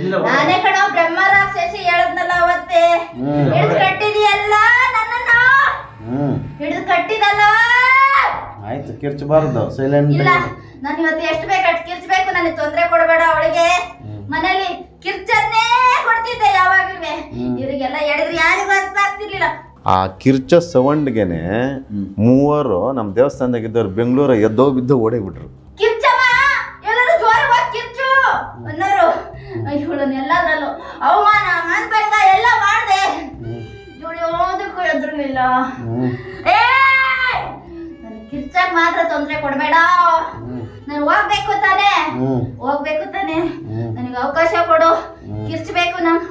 ಇಲ್ಲ ನಾನೇ ಕಣ ಬ್ರಹ್ಮ ರಾಕ್ಷಸಿ ಹೇಳದ್ನಲ್ಲ ಅವತ್ತೇ. ಹಿಡಿದು ಕಟ್ಟಿದೆಯಲ್ಲ ನನ್ನನ್ನ. ಹ್ಞೂ ಹಿಡಿದು ಕಟ್ಟಿದಲ್ಲ. ಆಯ್ತು ಕಿರ್ಚಬಾರ್ದು ಸೈಲೆಂಟ್ ಇಲ್ಲ ನಾನು ಇವತ್ತು ಎಷ್ಟು ಬೇಕು ಅಷ್ಟು ಕಿರ್ಚಬೇಕು ನನಗೆ ತೊಂದರೆ ಕೊಡಬೇಡ ಅವಳಿಗೆ. ಮನೇಲಿ ಕಿರ್ಚನ್ನೇ ಕೊಡ್ತಿದ್ದೆ ಯಾವಾಗಲೂ. ಇವರಿಗೆಲ್ಲ ಹೇಳಿದ್ರೆ ಯಾರಿಗೂ ಅರ್ಥ ಆಗ್ತಿರ್ಲಿಲ್ಲ. ಆ ಕಿರ್ಚ ಸೌಂಡ್ಗೆನೆ ಮೂವರು ನಮ್ಮ ದೇವಸ್ಥಾನದಾಗಿದ್ದವ್ರು ಬೆಂಗಳೂರ ಬೆಂಗಳೂರು ಎದ್ದೋ ಬಿದ್ದು ಓಡೇಬಿಟ್ರು ಕಿರ್ಚಮ್ಮ ಇವಳನ್ನ ಎಲ್ಲದರಲ್ಲೂ ಅವಮಾನ ಮಾನ್ಭಂಗ ಎಲ್ಲ ಮಾಡಿದೆ. ಇವಳು ಯಾವುದಕ್ಕೂ ಎದುರಿಲ್ಲ ಏ ನನ್ ಕಿರ್ಚಕ್ಕೆ ಮಾತ್ರ ತೊಂದರೆ ಕೊಡಬೇಡ. ನಾನು ಹೋಗ್ಬೇಕು ತಾನೆ. ಹೋಗ್ಬೇಕು ತಾನೆ. ನನಗೆ ಅವಕಾಶ ಕೊಡು. ಕಿರ್ಚಬೇಕು ನಾನು.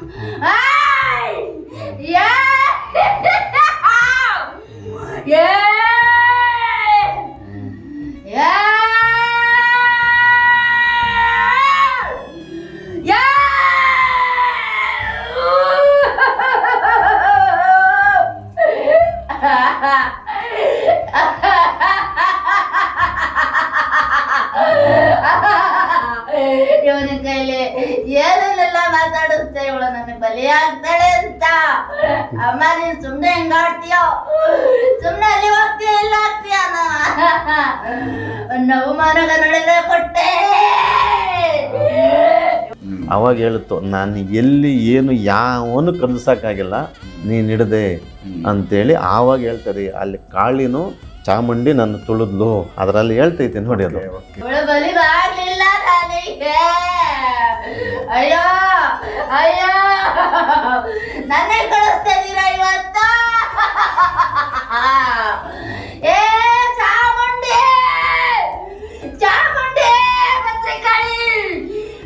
ಹೇಳುತ್ತು ನಾನು ಎಲ್ಲಿ ಏನು ಯಾವನು ಕಲಿಸೋಕ್ಕಾಗಿಲ್ಲ ನೀನು ಹಿಡ್ದೆ ಅಂತೇಳಿ ಆವಾಗ ಹೇಳ್ತಾರೆ ಅಲ್ಲಿ ಕಾಳಿನು ಚಾಮುಂಡಿ ನನ್ನ ತುಳಿದ್ಲು. ಅದರಲ್ಲಿ ಹೇಳ್ತೈತೆ ನೋಡಿ ಅದು. ಅಯ್ಯೋ ಅಯ್ಯೋ. ನನ್ನೇ ಕಳಿಸ್ತಿದ್ದೀರ ಇವತ್ತು? ಏ ಚಾಮುಂಡಿ ಚಾಮುಂಡಿ ಭದ್ರಕಾಳಿ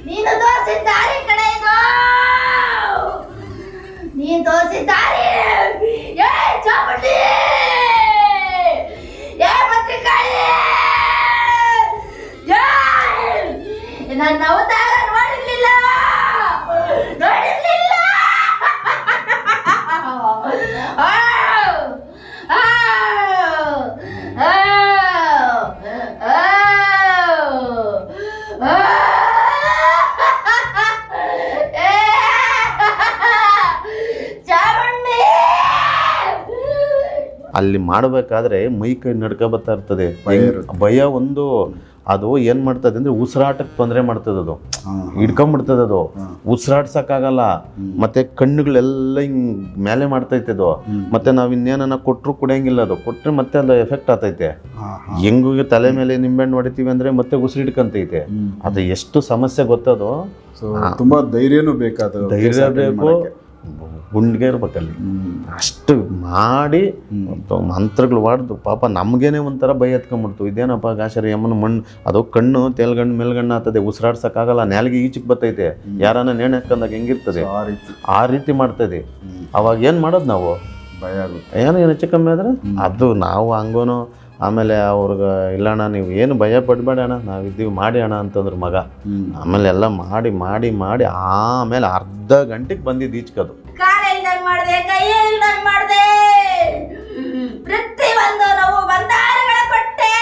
ನೀನು ತೋರಿಸಿದ ದಾರಿ ಕಡೆ ನೀನು ತೋರಿಸಿದ ದಾರಿ ಏ ಚಾಮುಂಡಿ ಏ ಭದ್ರಕಾಳಿ ನನ್ನ ಅವತಾರ ನೋಡಿರ್ಲಿಲ್ಲ ಅಲ್ಲಿ ಮಾಡಬೇಕಾದ್ರೆ ಮೈ ಕೈ ನಡ್ಕ ಬರ್ತಾ ಇರ್ತದೆ. ಭಯ ಒಂದು ಅದು ಏನ್ ಮಾಡ್ತದೆ ಅಂದ್ರೆ ಉಸಿರಾಟಕ್ಕೆ ತೊಂದರೆ ಮಾಡ್ತದೆ ಅದು. ಹಿಡ್ಕೊಂಬಿಡ್ತದೆ ಅದು. ಉಸಿರಾಡ್ಸಕ್ಕಾಗಲ್ಲ. ಮತ್ತೆ ಕಣ್ಣುಗಳೆಲ್ಲ ಹಿಂಗ್ ಮೇಲೆ ಮಾಡ್ತೈತೆ ಅದು. ಮತ್ತೆ ನಾವ್ ಇನ್ನೇನನ್ನ ಕೊಟ್ರು ಕುಡಿಯಂಗಿಲ್ಲ ಅದು. ಕೊಟ್ಟರೆ ಮತ್ತೆ ಅದು ಎಫೆಕ್ಟ್ ಆಗ್ತೈತೆ. ಹೆಂಗು ತಲೆ ಮೇಲೆ ನಿಂಬೆಹಣ್ಣು ಹೊಡಿತೀವಿ ಅಂದ್ರೆ ಮತ್ತೆ ಉಸಿರಿಡ್ಕೊಂತೈತೆ ಅದು ಎಷ್ಟು ಸಮಸ್ಯೆ ಗೊತ್ತದು? ತುಂಬಾ ಧೈರ್ಯನೂ ಬೇಕಾದ ಧೈರ್ಯ ಬೇಕು. ಗುಂಡ್ಗೆ ಇರ್ಬೇಕಲ್ಲಿ. ಅಷ್ಟು ಮಾಡಿ ಮಂತ್ರಗಳು ಹೊಡೆದು ಪಾಪ ನಮಗೇನೆ ಒಂಥರ ಭಯ ಎತ್ಕೊಂಡ್ಬಿಡ್ತು ಇದೇನಪ್ಪ ಗಾಶರಿ ಯಮ್ಮನ ಮಣ್ಣು ಅದು ಕಣ್ಣು ತೇಲ್ಗಣ್ಣು ಮೇಲ್ಗಣ್ಣು ಆಗ್ತದೆ ಉಸಿರಾಡ್ಸಕ್ಕಾಗಲ್ಲ. ನಾಲ್ಗೆ ಈಚೆಗೆ ಬರ್ತೈತೆ ಯಾರನ್ನ ನೇಣು ಹಾಕೊಂಡಾಗ ಹೆಂಗಿರ್ತದೆ? ಆ ರೀತಿ. ಆ ರೀತಿ ಮಾಡ್ತದೆ. ಅವಾಗ ಏನು ಮಾಡೋದು ನಾವು? ಭಯ ಆಗುತ್ತೆ. ಏನು ಏನು ಹೆಚ್ಚು ಕಮ್ಮಿ ಆದ್ರೆ? ಅದು ನಾವು ಹಂಗೋನು ಆಮೇಲೆ ಅವ್ರಿಗೆ ಇಲ್ಲಣ್ಣ ನೀವು ಏನು ಭಯ ಪಡಬೇಡ ಅಣ್ಣ. ನಾವು ಇದ್ದೀವಿ ಮಾಡಿ ಅಣ್ಣ ಅಂತಂದ್ರು ಮಗ. ಆಮೇಲೆ ಎಲ್ಲ ಮಾಡಿ ಮಾಡಿ ಮಾಡಿ ಆಮೇಲೆ ಅರ್ಧ ಗಂಟೆಗೆ ಬಂದಿದ್ದು ಈಚ್ಕದು. ಮಾಡ್ದೆ, ಕೈಯಲ್ಲಿ ಇಲ್ದಂಗ್ ಮಾಡಿದೆ. ಪ್ರತಿ ಒಂದು ನಾವು ಬಂದಾರಗಳ ಕೊಟ್ಟೆ.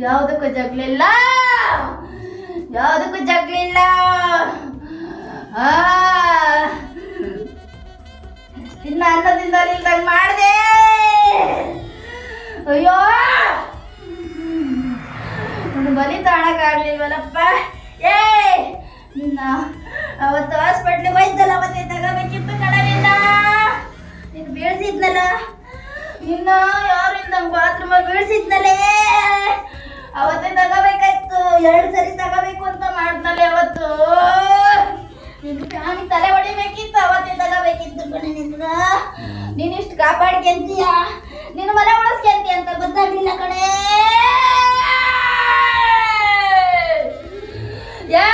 ಯಾವುದಕ್ಕೂ ಜಗ್ಲಿಲ್ಲ. ಯಾವುದಕ್ಕೂ ಜಗ್ಲಿಲ್ಲ. ಇನ್ನ ಅನ್ನದಿಂದ ಇಲ್ದಂಗ್ ಮಾಡಿದೆ. ಅಯ್ಯೋ. ಬಲಿ ತಾಳಕ್ಕಾಗ್ಲಿಲ್ವಲ್ಲಪ್ಪ ಏ, ನಿನ್ನ ಅವತ್ತು ಹಾಸ್ಪಿಟ್ಲಿಗೆ ಹೋಯ್ತಲ್ಲ, ಮತ್ತೆ ತಗೋಬೇಕಿತ್ತು ಕಣ ನಿನ್ನ ನೀನು ಬೀಳ್ಸಿದ್ನಲ್ಲ? ನಿನ್ನ ಯಾರಿಂದ ಬಾತ್ರೂಮಲ್ಲಿ ಬೀಳ್ಸಿದ್ನಲ್ಲೇ ಅವತ್ತೇ ತಗೋಬೇಕಾಯ್ತು, ಎರಡು ಸರಿ ತಗೋಬೇಕು ಅಂತ ಮಾಡ್ದಲ್ಲ ಅವತ್ತು. ನಿನ್ನ ಫ್ಯಾನ್ ತಲೆ ಹೊಡಿಬೇಕಿತ್ತು, ಅವತ್ತೇ ತಗೋಬೇಕಿತ್ತು ಕಣೆ ನಿನ್ನ ನೀನು ಇಷ್ಟು ಕಾಪಾಡ್ಕೊಂತೀಯ? ನಿನ್ನ ಮನೆ ಉಳಿಸ್ಕೊಂತೀಯ ಅಂತ ಗೊತ್ತಾಗ್ಲಿಲ್ಲ ಕಣೇ. ಯಾ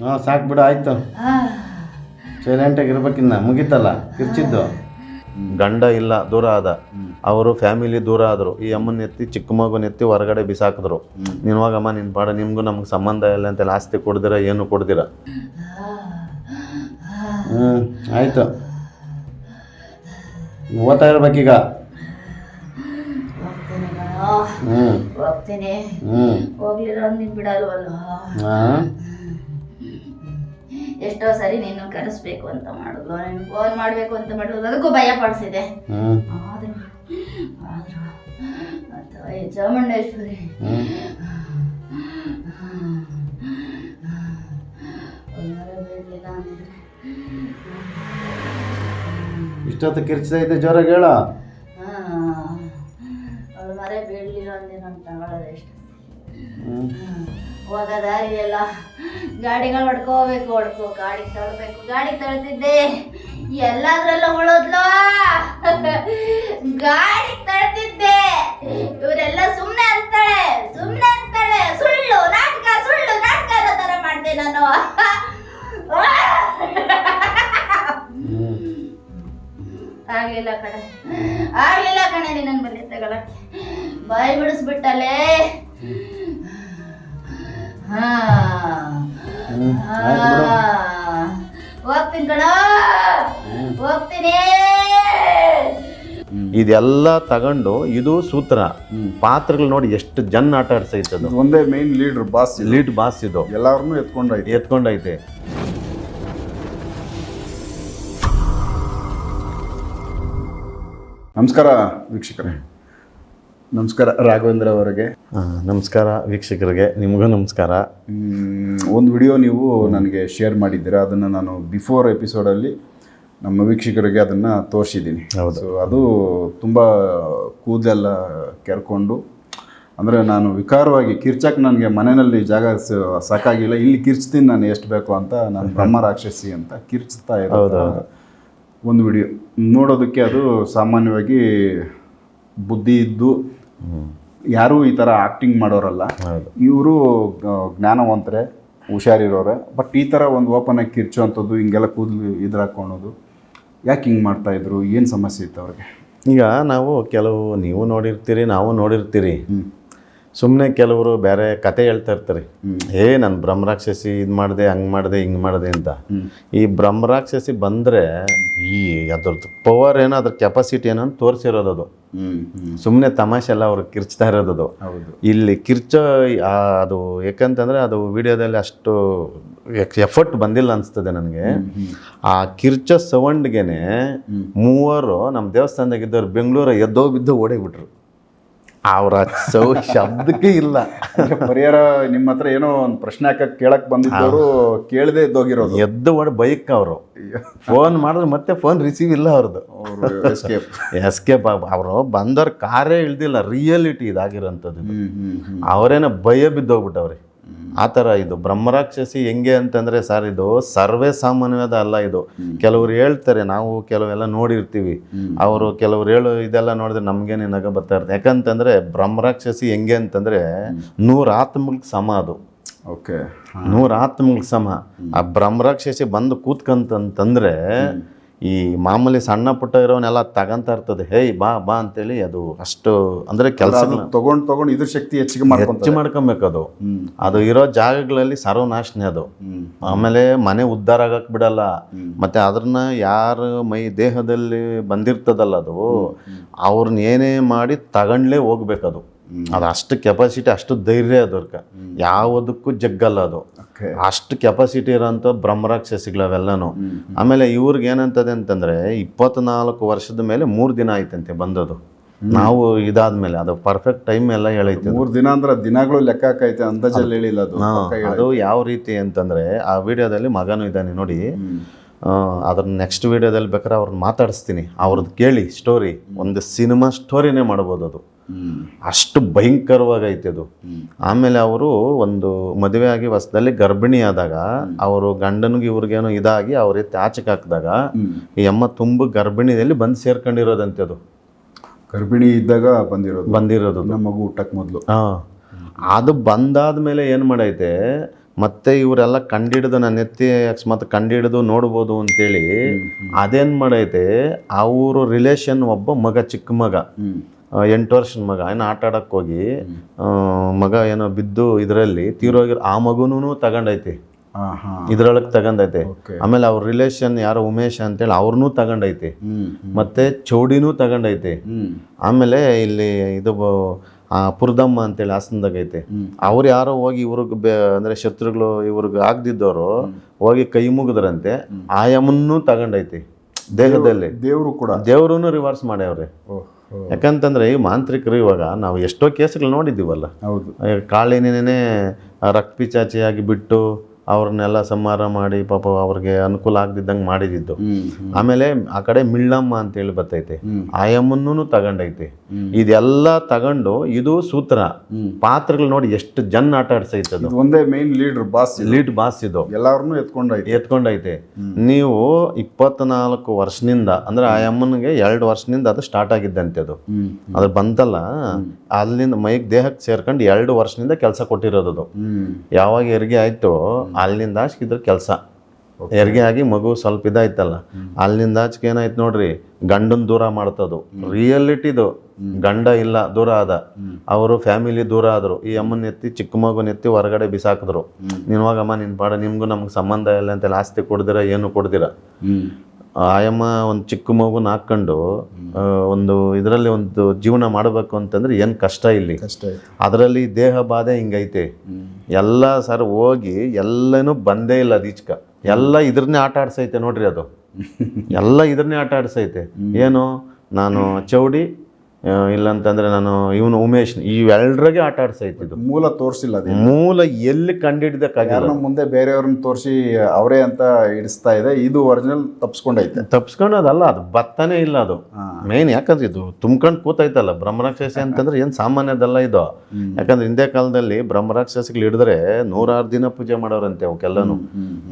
ಹಾಂ ಸಾಕು ಬಿಡು ಆಯ್ತು. ಸೈಲೆಂಟಾಗಿ ಇರ್ಬೇಕಿನ್ನ ಮುಗೀತಲ್ಲ ಕಿರ್ಚಿದ್ದು ಗಂಡ ಇಲ್ಲ ದೂರ ಆದ. ಅವರು ಫ್ಯಾಮಿಲಿ ದೂರ ಆದರು. ಈ ಅಮ್ಮನ ಎತ್ತಿ ಚಿಕ್ಕ ಮಗುನ ಎತ್ತಿ ಹೊರಗಡೆ ಬಿಸಾಕಿದ್ರು. ನೀನು ಅಮ್ಮ ನಿನ್ನ ಪಾಡ ನಿಮಗೂ ನಮ್ಗೆ ಸಂಬಂಧ ಇಲ್ಲ ಅಂತ ಆಸ್ತಿ ಕೊಡ್ದಿರ ಏನು ಕೊಡ್ದಿರ? ಹ್ಞೂ ಆಯಿತು. ಓದ್ತಾ ಇರ್ಬೇಕೀಗ. ಹೋಗ್ತೀನಿ. ಹೋಗ್ಲಿರೋ ನೀನ್ ಬಿಡಲ್ವಲ್ಲ? ಹಾ? ಎಷ್ಟೋ ಸರಿ ನೀನು ಕರೆಸ್ಬೇಕು ಅಂತ ಮಾಡಿದ್ಲು. ನೀನು ಫೋನ್ ಮಾಡಬೇಕು ಅಂತ ಮಾಡುದು ಅದಕ್ಕೂ ಭಯ ಪಡಿಸಿದೆ. ಆದ್ರೂ ಆದ್ರೂ ಚಾಮುಂಡೇಶ್ವರಿ. ಇಷ್ಟೊತ್ತು ಕಿರ್ಚಿದ ಜ್ವರ ಜೋರಾಗಿ ಹೇಳ. ಹೋಗ ಎಲ್ಲ ಗಾಡಿಗಳು ಹೊಡ್ಕೋಬೇಕು, ಹೊಡ್ಕೋ. ಗಾಡಿ ತಳ್ಬೇಕು ಗಾಡಿ ತಳ್ತಿದ್ದೆ. ಎಲ್ಲಾದ್ರಲ್ಲ ಉಳೋದ್ಲು. ಗಾಡಿ ತಳ್ತಿದ್ದೆ. ಇವರೆಲ್ಲ ಸುಮ್ಮನೆ ಅಂತಾಳೆ ಸುಮ್ಮನೆ ಅಂತಾಳೆ. ಸುಳ್ಳು, ನಾಟಕ ಸುಳ್ಳು ನಾಟಕ ಅನ್ನೋ ತರ ಮಾಡಿದೆ ನಾನು. ಆಗ್ಲಿಲ್ಲ ಕಣೆ. ಆಗ್ಲಿಲ್ಲ ಕಣೆ ನಿನ್ನ ತಗೊಳಕ್ಕೆ ಬಾಯಿ ಬಿಡಿಸ್ಬಿಟ್ಟಲೆ ಹೋಗ್ತೀನಿ ಕಣ. ಹೋಗ್ತೀನಿ. ಇದೆಲ್ಲ ತಗೊಂಡು ಇದು ಸೂತ್ರ. ಪಾತ್ರಗಳು ನೋಡಿ ಎಷ್ಟು ಜನ ಆಟ ಆಡ್ಸೈತದು ಇದು ಒಂದೇ main leader boss lead boss ಇದು. ಎಲ್ಲಾರನ್ನೂ ಎತ್ಕೊಂಡೈತೆ ಎತ್ಕೊಂಡೈತೆ ನಮಸ್ಕಾರ ವೀಕ್ಷಕರೇ. ನಮಸ್ಕಾರ ರಾಘವೇಂದ್ರ ಅವರಿಗೆ. ನಮಸ್ಕಾರ ವೀಕ್ಷಕರಿಗೆ ನಿಮಗೂ ನಮಸ್ಕಾರ. ಒಂದು ವಿಡಿಯೋ ನೀವು ನನಗೆ ಶೇರ್ ಮಾಡಿದ್ದೀರಾ ಅದನ್ನು ನಾನು ಬಿಫೋರ್ ಎಪಿಸೋಡಲ್ಲಿ ನಮ್ಮ ವೀಕ್ಷಕರಿಗೆ ಅದನ್ನು ತೋರಿಸಿದ್ದೀನಿ. ಹೌದು. ಅದು ತುಂಬ ಕೂದಲೆಲ್ಲ ಕೆರ್ಕೊಂಡು ಅಂದರೆ ನಾನು ವಿಕಾರವಾಗಿ ಕಿರ್ಚಕ್ಕೆ ನನಗೆ ಮನೆಯಲ್ಲಿ ಜಾಗ ಸಾಕಾಗಿಲ್ಲ ಇಲ್ಲಿ ಕಿರ್ಚ್ತೀನಿ ನಾನು ಎಷ್ಟು ಬೇಕು ಅಂತ ನಾನು ಬ್ರಹ್ಮ ರಾಕ್ಷಸಿ ಅಂತ ಕಿರ್ಚ್ತಾ ಇರೋದು ಒಂದು ವಿಡಿಯೋ. ನೋಡೋದಕ್ಕೆ ಅದು ಸಾಮಾನ್ಯವಾಗಿ ಬುದ್ಧಿ ಇದ್ದು ಯಾರೂ ಈ ಥರ ಆ್ಯಕ್ಟಿಂಗ್ ಮಾಡೋರಲ್ಲ. ಇವರು ಜ್ಞಾನವಂತರೆ ಹುಷಾರಿರೋರೆ. ಬಟ್ ಈ ಥರ ಒಂದು ಓಪನ್ ಆಗಿ ಕಿರ್ಚುವಂಥದ್ದು ಹಿಂಗೆಲ್ಲ ಕೂದಲು ಇದ್ರಾಕೊಳ್ಳೋದು ಯಾಕೆ ಹಿಂಗೆ ಮಾಡ್ತಾಯಿದ್ರು ಏನು ಸಮಸ್ಯೆ ಇತ್ತು ಅವ್ರಿಗೆ? ಈಗ ನಾವು ಕೆಲವು ನೀವು ನೋಡಿರ್ತೀರಿ ನಾವು ನೋಡಿರ್ತೀರಿ. ಸುಮ್ಮನೆ ಕೆಲವರು ಬೇರೆ ಕತೆ ಹೇಳ್ತಾ ಇರ್ತಾರೆ. ಏ ನಾನು ಬ್ರಹ್ಮರಾಕ್ಷಸಿ ಇದು ಮಾಡಿದೆ ಹಂಗೆ ಮಾಡಿದೆ ಹಿಂಗೆ ಮಾಡಿದೆ ಅಂತ. ಈ ಬ್ರಹ್ಮರಾಕ್ಷಸಿ ಬಂದರೆ ಈ ಅದ್ರದ್ದು ಪವರ್ ಏನೋ ಅದ್ರ ಕೆಪಾಸಿಟಿ ಏನೋ ತೋರಿಸಿರೋದು ಅದು. ಸುಮ್ಮನೆ ತಮಾಷೆ ಎಲ್ಲ ಅವ್ರು ಕಿರ್ಚ್ತಾ ಇರೋದು ಅದು. ಇಲ್ಲಿ ಕಿರ್ಚೋ ಅದು ಯಾಕಂತಂದರೆ ಅದು ವಿಡಿಯೋದಲ್ಲಿ ಅಷ್ಟು ಎಫರ್ಟ್ ಬಂದಿಲ್ಲ ಅನಿಸ್ತದೆ ನನಗೆ. ಆ ಕಿರ್ಚೋ ಸೌಂಡ್ಗೆ ಮೂವರು ನಮ್ಮ ದೇವಸ್ಥಾನದಾಗಿದ್ದವ್ರು ಬೆಂಗಳೂರು ಎದ್ದೋ ಬಿದ್ದು ಓಡೇಬಿಟ್ರು ಅವರ ಸೌ ಶಬ್ದಕ್ಕೆ ಇಲ್ಲ. ಪರಿಹಾರ ನಿಮ್ಮ ಹತ್ರ ಏನೋ ಒಂದು ಪ್ರಶ್ನೆ ಹಾಕಕ್ ಕೇಳಕ್ ಬಂದಿದ್ದವರು ಕೇಳದೆ ಇದ್ದೋಗಿರೋದು. ಎದ್ದು ಒಡ ಬೈಕ್ ಅವರು. ಫೋನ್ ಮಾಡಿದ್ರೆ ಮತ್ತೆ ಫೋನ್ ರಿಸೀವ್ ಇಲ್ಲ ಅವ್ರದ್ದು ಅವರು ಎಸ್ಕೇಪ್ ಎಸ್ಕೇಪ್ ಅವರು ಬಂದವ್ರ ಕಾರೇ ಇಳ್ದಿಲ್ಲ ರಿಯಾಲಿಟಿ ಇದಾಗಿರೋಂಥದ್ದು. ಅವರೇನೋ ಭಯ ಬಿದ್ದೋಗ್ಬಿಟ್ಟವ್ರಿ. ಆ ಥರ ಇದು. ಬ್ರಹ್ಮರಾಕ್ಷಸಿ ಹೆಂಗೆ ಅಂತಂದರೆ ಸರ್ ಇದು ಸರ್ವೇ ಸಾಮಾನ್ಯವಾದ ಅಲ್ಲ ಇದು. ಕೆಲವ್ರು ಹೇಳ್ತಾರೆ ನಾವು ಕೆಲವೆಲ್ಲ ನೋಡಿರ್ತೀವಿ. ಅವರು ಕೆಲವ್ರು ಹೇಳೋ ಇದೆಲ್ಲ ನೋಡಿದ್ರೆ ನಮಗೇನೆ ನಗ ಬರ್ತಾ ಇರ್ತದೆ ಯಾಕಂತಂದರೆ ಬ್ರಹ್ಮರಾಕ್ಷಸಿ ಹೆಂಗೆ ಅಂತಂದರೆ ನೂರು ಆತ್ಮಗಳಿಗೆ ಸಮ ಅದು. ಓಕೆ. ನೂರು ಆತ್ಮಗಳಿಗೆ ಸಮ. ಆ ಬ್ರಹ್ಮರಾಕ್ಷಸಿ ಬಂದು ಕೂತ್ಕಂತಂತಂದ್ರೆ ಈ ಮಾಮೂಲಿ ಸಣ್ಣ ಪುಟ್ಟ ಇರೋನೆಲ್ಲ ತಗಂತ ಇರ್ತದೆ. ಹೇಯ್ ಬಾ ಬಾ ಅಂತೇಳಿ ಅದು ಅಷ್ಟು ಅಂದ್ರೆ ಕೆಲಸ ತಗೊಂಡ್ ತಗೊಂಡ್ ಇದ್ರ ಶಕ್ತಿ ಹೆಚ್ಚಿಗೆ ಹೆಚ್ಚು ಮಾಡ್ಕೊಬೇಕು ಅದು. ಅದು ಇರೋ ಜಾಗಗಳಲ್ಲಿ ಸರ್ವನಾಶನೆ ಅದು. ಆಮೇಲೆ ಮನೆ ಉದ್ಧಾರ ಆಗಕ್ ಬಿಡಲ್ಲ. ಮತ್ತೆ ಅದನ್ನ ಯಾರ ಮೈ ದೇಹದಲ್ಲಿ ಬಂದಿರ್ತದಲ್ಲ ಅದು ಅವ್ರನ್ನ ಏನೇ ಮಾಡಿ ತಗೊಂಡ್ಲೇ ಹೋಗ್ಬೇಕದು. ಅದು ಅಷ್ಟು ಕೆಪಾಸಿಟಿ ಅಷ್ಟು ಧೈರ್ಯ ಅದಕ್ಕೆ ಯಾವುದಕ್ಕೂ ಜಗ್ಗಲ್ಲ ಅದು. ಅಷ್ಟು ಕೆಪಾಸಿಟಿ ಇರೋಂಥ ಬ್ರಹ್ಮರಾಕ್ಷಸಿಗಳು ಅವೆಲ್ಲನೂ. ಆಮೇಲೆ ಇವ್ರಿಗೆ ಏನಂತದೆ ಅಂತಂದ್ರೆ ಇಪ್ಪತ್ನಾಲ್ಕು ವರ್ಷದ ಮೇಲೆ ಮೂರು ದಿನ ಆಯ್ತಂತೆ ಬಂದದು ನಾವು ಇದಾದ್ಮೇಲೆ ಅದು ಪರ್ಫೆಕ್ಟ್ ಟೈಮ್ ಎಲ್ಲ ಹೇಳೈತೆ ಮೂರ್ ದಿನ ಅಂದ್ರೆ ದಿನಗಳು ಲೆಕ್ಕ ಹಾಕೈತೆ ಅಂದಾಜಲ್ಲಿ ಹೇಳಿಲ್ಲ ಅದು. ಅದು ಯಾವ ರೀತಿ ಅಂತಂದ್ರೆ ಆ ವಿಡಿಯೋದಲ್ಲಿ ಮಗನೂ ಇದ್ದಾನೆ ನೋಡಿ. ಅದನ್ನ ನೆಕ್ಸ್ಟ್ ವಿಡಿಯೋದಲ್ಲಿ ಬೇಕಾದ್ರೆ ಅವ್ರನ್ನ ಮಾತಾಡಿಸ್ತೀನಿ. ಅವ್ರದ್ದು ಕೇಳಿ ಸ್ಟೋರಿ ಒಂದು ಸಿನಿಮಾ ಸ್ಟೋರಿನೇ ಮಾಡ್ಬೋದು ಅದು. ಅಷ್ಟು ಭಯಂಕರವಾಗೈತೆ ಅದು. ಆಮೇಲೆ ಅವರು ಒಂದು ಮದುವೆ ಆಗಿ ಹೊಸದಲ್ಲಿ ಗರ್ಭಿಣಿ ಆದಾಗ ಅವರು ಗಂಡನಿಗೆ ಇವ್ರಿಗೇನೋ ಇದಾಗಿ ಅವ್ರ ಎತ್ತಿ ಆಚೆಗೆ ಹಾಕಿದಾಗ ಈ ಅಮ್ಮ ತುಂಬ ಗರ್ಭಿಣಿಯಲ್ಲಿ ಬಂದು ಸೇರ್ಕೊಂಡಿರೋದಂತೆ ಅದು. ಗರ್ಭಿಣಿ ಇದ್ದಾಗ ಬಂದಿರೋದು. ಬಂದಿರೋದು ನಮ್ಮ ಮಗು ಊಟಕ್ಕೆ ಮೊದಲು. ಹಾಂ. ಅದು ಬಂದಾದ ಮೇಲೆ ಏನು ಮಾಡೈತೆ ಮತ್ತೆ ಇವರೆಲ್ಲ ಕಂಡಿಡಿದು ನನ್ನ ಎತ್ತಿ ಅಕಸ್ಮಾತ್ ಕಂಡಿಡಿದು ನೋಡ್ಬೋದು ಅಂತೇಳಿ ಅದೇನ್ ಮಾಡೈತೆ ಅವರು ರಿಲೇಷನ್ ಒಬ್ಬ ಮಗ ಚಿಕ್ಕ ಮಗ. ಎಂಟು ವರ್ಷದ ಮಗ. ಏನು ಆಟ ಆಡಕ್ಕೆ ಹೋಗಿ ಮಗ ಏನೋ ಬಿದ್ದು ಇದರಲ್ಲಿ ತೀರೋಗಿರೋ ಆ ಮಗುನೂ ತಗೊಂಡೈತಿ. ಇದ್ರೊಳಗೆ ತಗೊಂಡೈತೆ. ಆಮೇಲೆ ಅವ್ರ ರಿಲೇಷನ್ ಯಾರೋ ಉಮೇಶ್ ಅಂತೇಳಿ ಅವ್ರನ್ನೂ ತಗೊಂಡೈತಿ. ಮತ್ತೆ ಚೌಡಿನೂ ತಗೊಂಡೈತಿ. ಆಮೇಲೆ ಇಲ್ಲಿ ಇದು ಆ ಪುರ್ದಮ್ಮ ಅಂತೇಳಿ ಹಾಸನದಾಗ ಐತೆ. ಅವ್ರು ಯಾರೋ ಹೋಗಿ ಇವ್ರಿಗೆ ಬೆ ಅಂದರೆ ಶತ್ರುಗಳು ಇವ್ರಿಗೆ ಆಗದಿದ್ದವರು ಹೋಗಿ ಕೈ ಮುಗಿದ್ರಂತೆ. ಆಯಮನ್ನೂ ತಗೊಂಡೈತಿ. ದೇಹದಲ್ಲಿ. ದೇವರು ಕೂಡ. ದೇವ್ರೂ ರಿವರ್ಸ್ ಮಾಡ್ಯಾವ್ರೆ. ಯಾಕಂತಂದ್ರೆ ಈ ಮಾಂತ್ರಿಕರು ಇವಾಗ ನಾವು ಎಷ್ಟೋ ಕೇಸ್ಗಳು ನೋಡಿದ್ದೀವಲ್ಲ. ಹೌದು. ಕಾಳಿನೇನೆ ರಕ್ತ ಪಿಚಾಚಿಯಾಗಿ ಬಿಟ್ಟು ಅವ್ರನ್ನೆಲ್ಲ ಸಂಹಾರ ಮಾಡಿ ಪಾಪ ಅವ್ರಿಗೆ ಅನುಕೂಲ ಆಗದಿದ್ದಂಗೆ ಮಾಡಿದಿದ್ದು. ಆಮೇಲೆ ಆ ಕಡೆ ಮಿಳ್ಳಮ್ಮ ಅಂತೇಳಿ ಬರ್ತೈತೆ. ಆಯಮ್ಮನ್ನೂ ತಗೊಂಡೈತೆ. ಇದೆಲ್ಲ ತಗೊಂಡು ಇದು ಸೂತ್ರ. ಪಾತ್ರಗಳು ನೋಡಿ ಎಷ್ಟು ಜನ ಆಟ ಆಡ್ಸೈತೆ ಅದು. ಇದು ಒಂದೇ main leader boss lead boss ಇದು. ಎಲ್ಲಾರನ್ನೂ ಎತ್ಕೊಂಡೈತೆ. ಎತ್ಕೊಂಡೈತೆ. ನೀವು ಇಪ್ಪತ್ನಾಲ್ಕು ವರ್ಷದಿಂದ ಅಂದ್ರೆ ಆ ಅಮ್ಮನಿಗೆ ಎರಡು ವರ್ಷದಿಂದ ಅದು ಸ್ಟಾರ್ಟ್ ಆಗಿದ್ದಂತೆ ಅದು. ಅದು ಬಂತಲ್ಲ ಅಲ್ಲಿಂದ ಮೈಕ್ ದೇಹಕ್ಕೆ ಸೇರ್ಕೊಂಡು ಎರಡು ವರ್ಷದಿಂದ ಕೆಲಸ ಕೊಟ್ಟಿರೋದು ಅದು. ಯಾವಾಗ ಹೆರಿಗೆ ಆಯ್ತು ಅಲ್ಲಿಂದ ಆಚೆಗೆ ಇದ್ರ ಕೆಲಸ. ಹೆರಿಗೆ ಆಗಿ ಮಗು ಸ್ವಲ್ಪ ಇದಾಯ್ತಲ್ಲ. ಅಲ್ಲಿಂದ ಆಚೆಗೆ ಏನಾಯ್ತು ನೋಡ್ರಿ ಗಂಡನ್ ದೂರ ಮಾಡ್ತದು. ರಿಯಲಿಟಿದು ಗಂಡ ಇಲ್ಲ ದೂರ ಆದ. ಅವರು ಫ್ಯಾಮಿಲಿ ದೂರ ಆದ್ರು. ಈ ಅಮ್ಮನ ಎತ್ತಿ ಚಿಕ್ಕ ಮಗುನ ಎತ್ತಿ ಹೊರಗಡೆ ಬಿಸಾಕಿದ್ರು. ನೀನು ಹೋಗಮ್ಮ ನಿನ್ ಪಾಡ ನಿಮ್ಗೂ ನಮ್ಗೆ ಸಂಬಂಧ ಇಲ್ಲ ಅಂತ ಆಸ್ತಿ ಕೊಡ್ದಿರ ಏನು ಕೊಡ್ದಿರ? ಆಯಮ್ಮ ಒಂದು ಚಿಕ್ಕ ಮಗುನ ಹಾಕ್ಕೊಂಡು ಒಂದು ಇದರಲ್ಲಿ ಒಂದು ಜೀವನ ಮಾಡಬೇಕು ಅಂತಂದ್ರೆ ಏನು ಕಷ್ಟ ಇಲ್ಲಿ. ಅದರಲ್ಲಿ ದೇಹ ಬಾಧೆ ಹಿಂಗೈತೆ. ಎಲ್ಲ ಸರ್ ಹೋಗಿ ಎಲ್ಲನೂ ಬಂದೇ ಇಲ್ಲ ಅದೀಚ್ಕ ಎಲ್ಲ ಇದ್ರನ್ನೇ ಆಟ ಆಡ್ಸೈತೆ ನೋಡ್ರಿ ಅದು. ಎಲ್ಲ ಇದ್ರನ್ನೇ ಆಟ ಆಡ್ಸೈತೆ. ಏನು? ನಾನು ಚೌಡಿ ಇಲ್ಲಂತಂದ್ರೆ ನಾನು ಇವನು ಉಮೇಶ್ ಇವೆಲ್ಲರಿಗೆ ಆಟ ಆಡ್ಸಾ ಇದು. ಮೂಲ ತೋರಿಸಿಲ್ಲ ಅದೇ ಮೂಲ ಎಲ್ಲಿ ಕಂಡಿಡ್ದಕ್ಕಾಗಿಲ್ಲ ಯಾರನ್ನ ಮುಂದೆ ಬೇರೆಯವ್ರನ್ನ ತೋರಿಸಿ ಅವರೇ ಅಂತ ಇಡಿಸ್ತಾ ಇದೆ. ಇದು ಒರಿಜಿನಲ್ ತಪ್ಸ್ಕೊಂಡೈತೆ. ತಪ್ಸ್ಕೊಂಡದಲ್ಲ ಅದು ಬತ್ತಾನೇ ಇಲ್ಲ ಅದು. ಮೇನ್ ಯಾಕಂದ್ರೆ ಇದು ತುಂಬ್ಕೊಂಡು ಕೂತೈತಲ್ಲ ಬ್ರಹ್ಮರಾಕ್ಷಸಿ ಅಂತಂದ್ರೆ ಏನು ಸಾಮಾನ್ಯದಲ್ಲ ಇದು. ಯಾಕಂದ್ರೆ ಹಿಂದೆ ಕಾಲದಲ್ಲಿ ಬ್ರಹ್ಮರಾಕ್ಷಸಿಗಳು ಹಿಡಿದ್ರೆ ನೂರಾರು ದಿನ ಪೂಜೆ ಮಾಡೋರಂತೆ ಅವಕ್ಕೆಲ್ಲನು.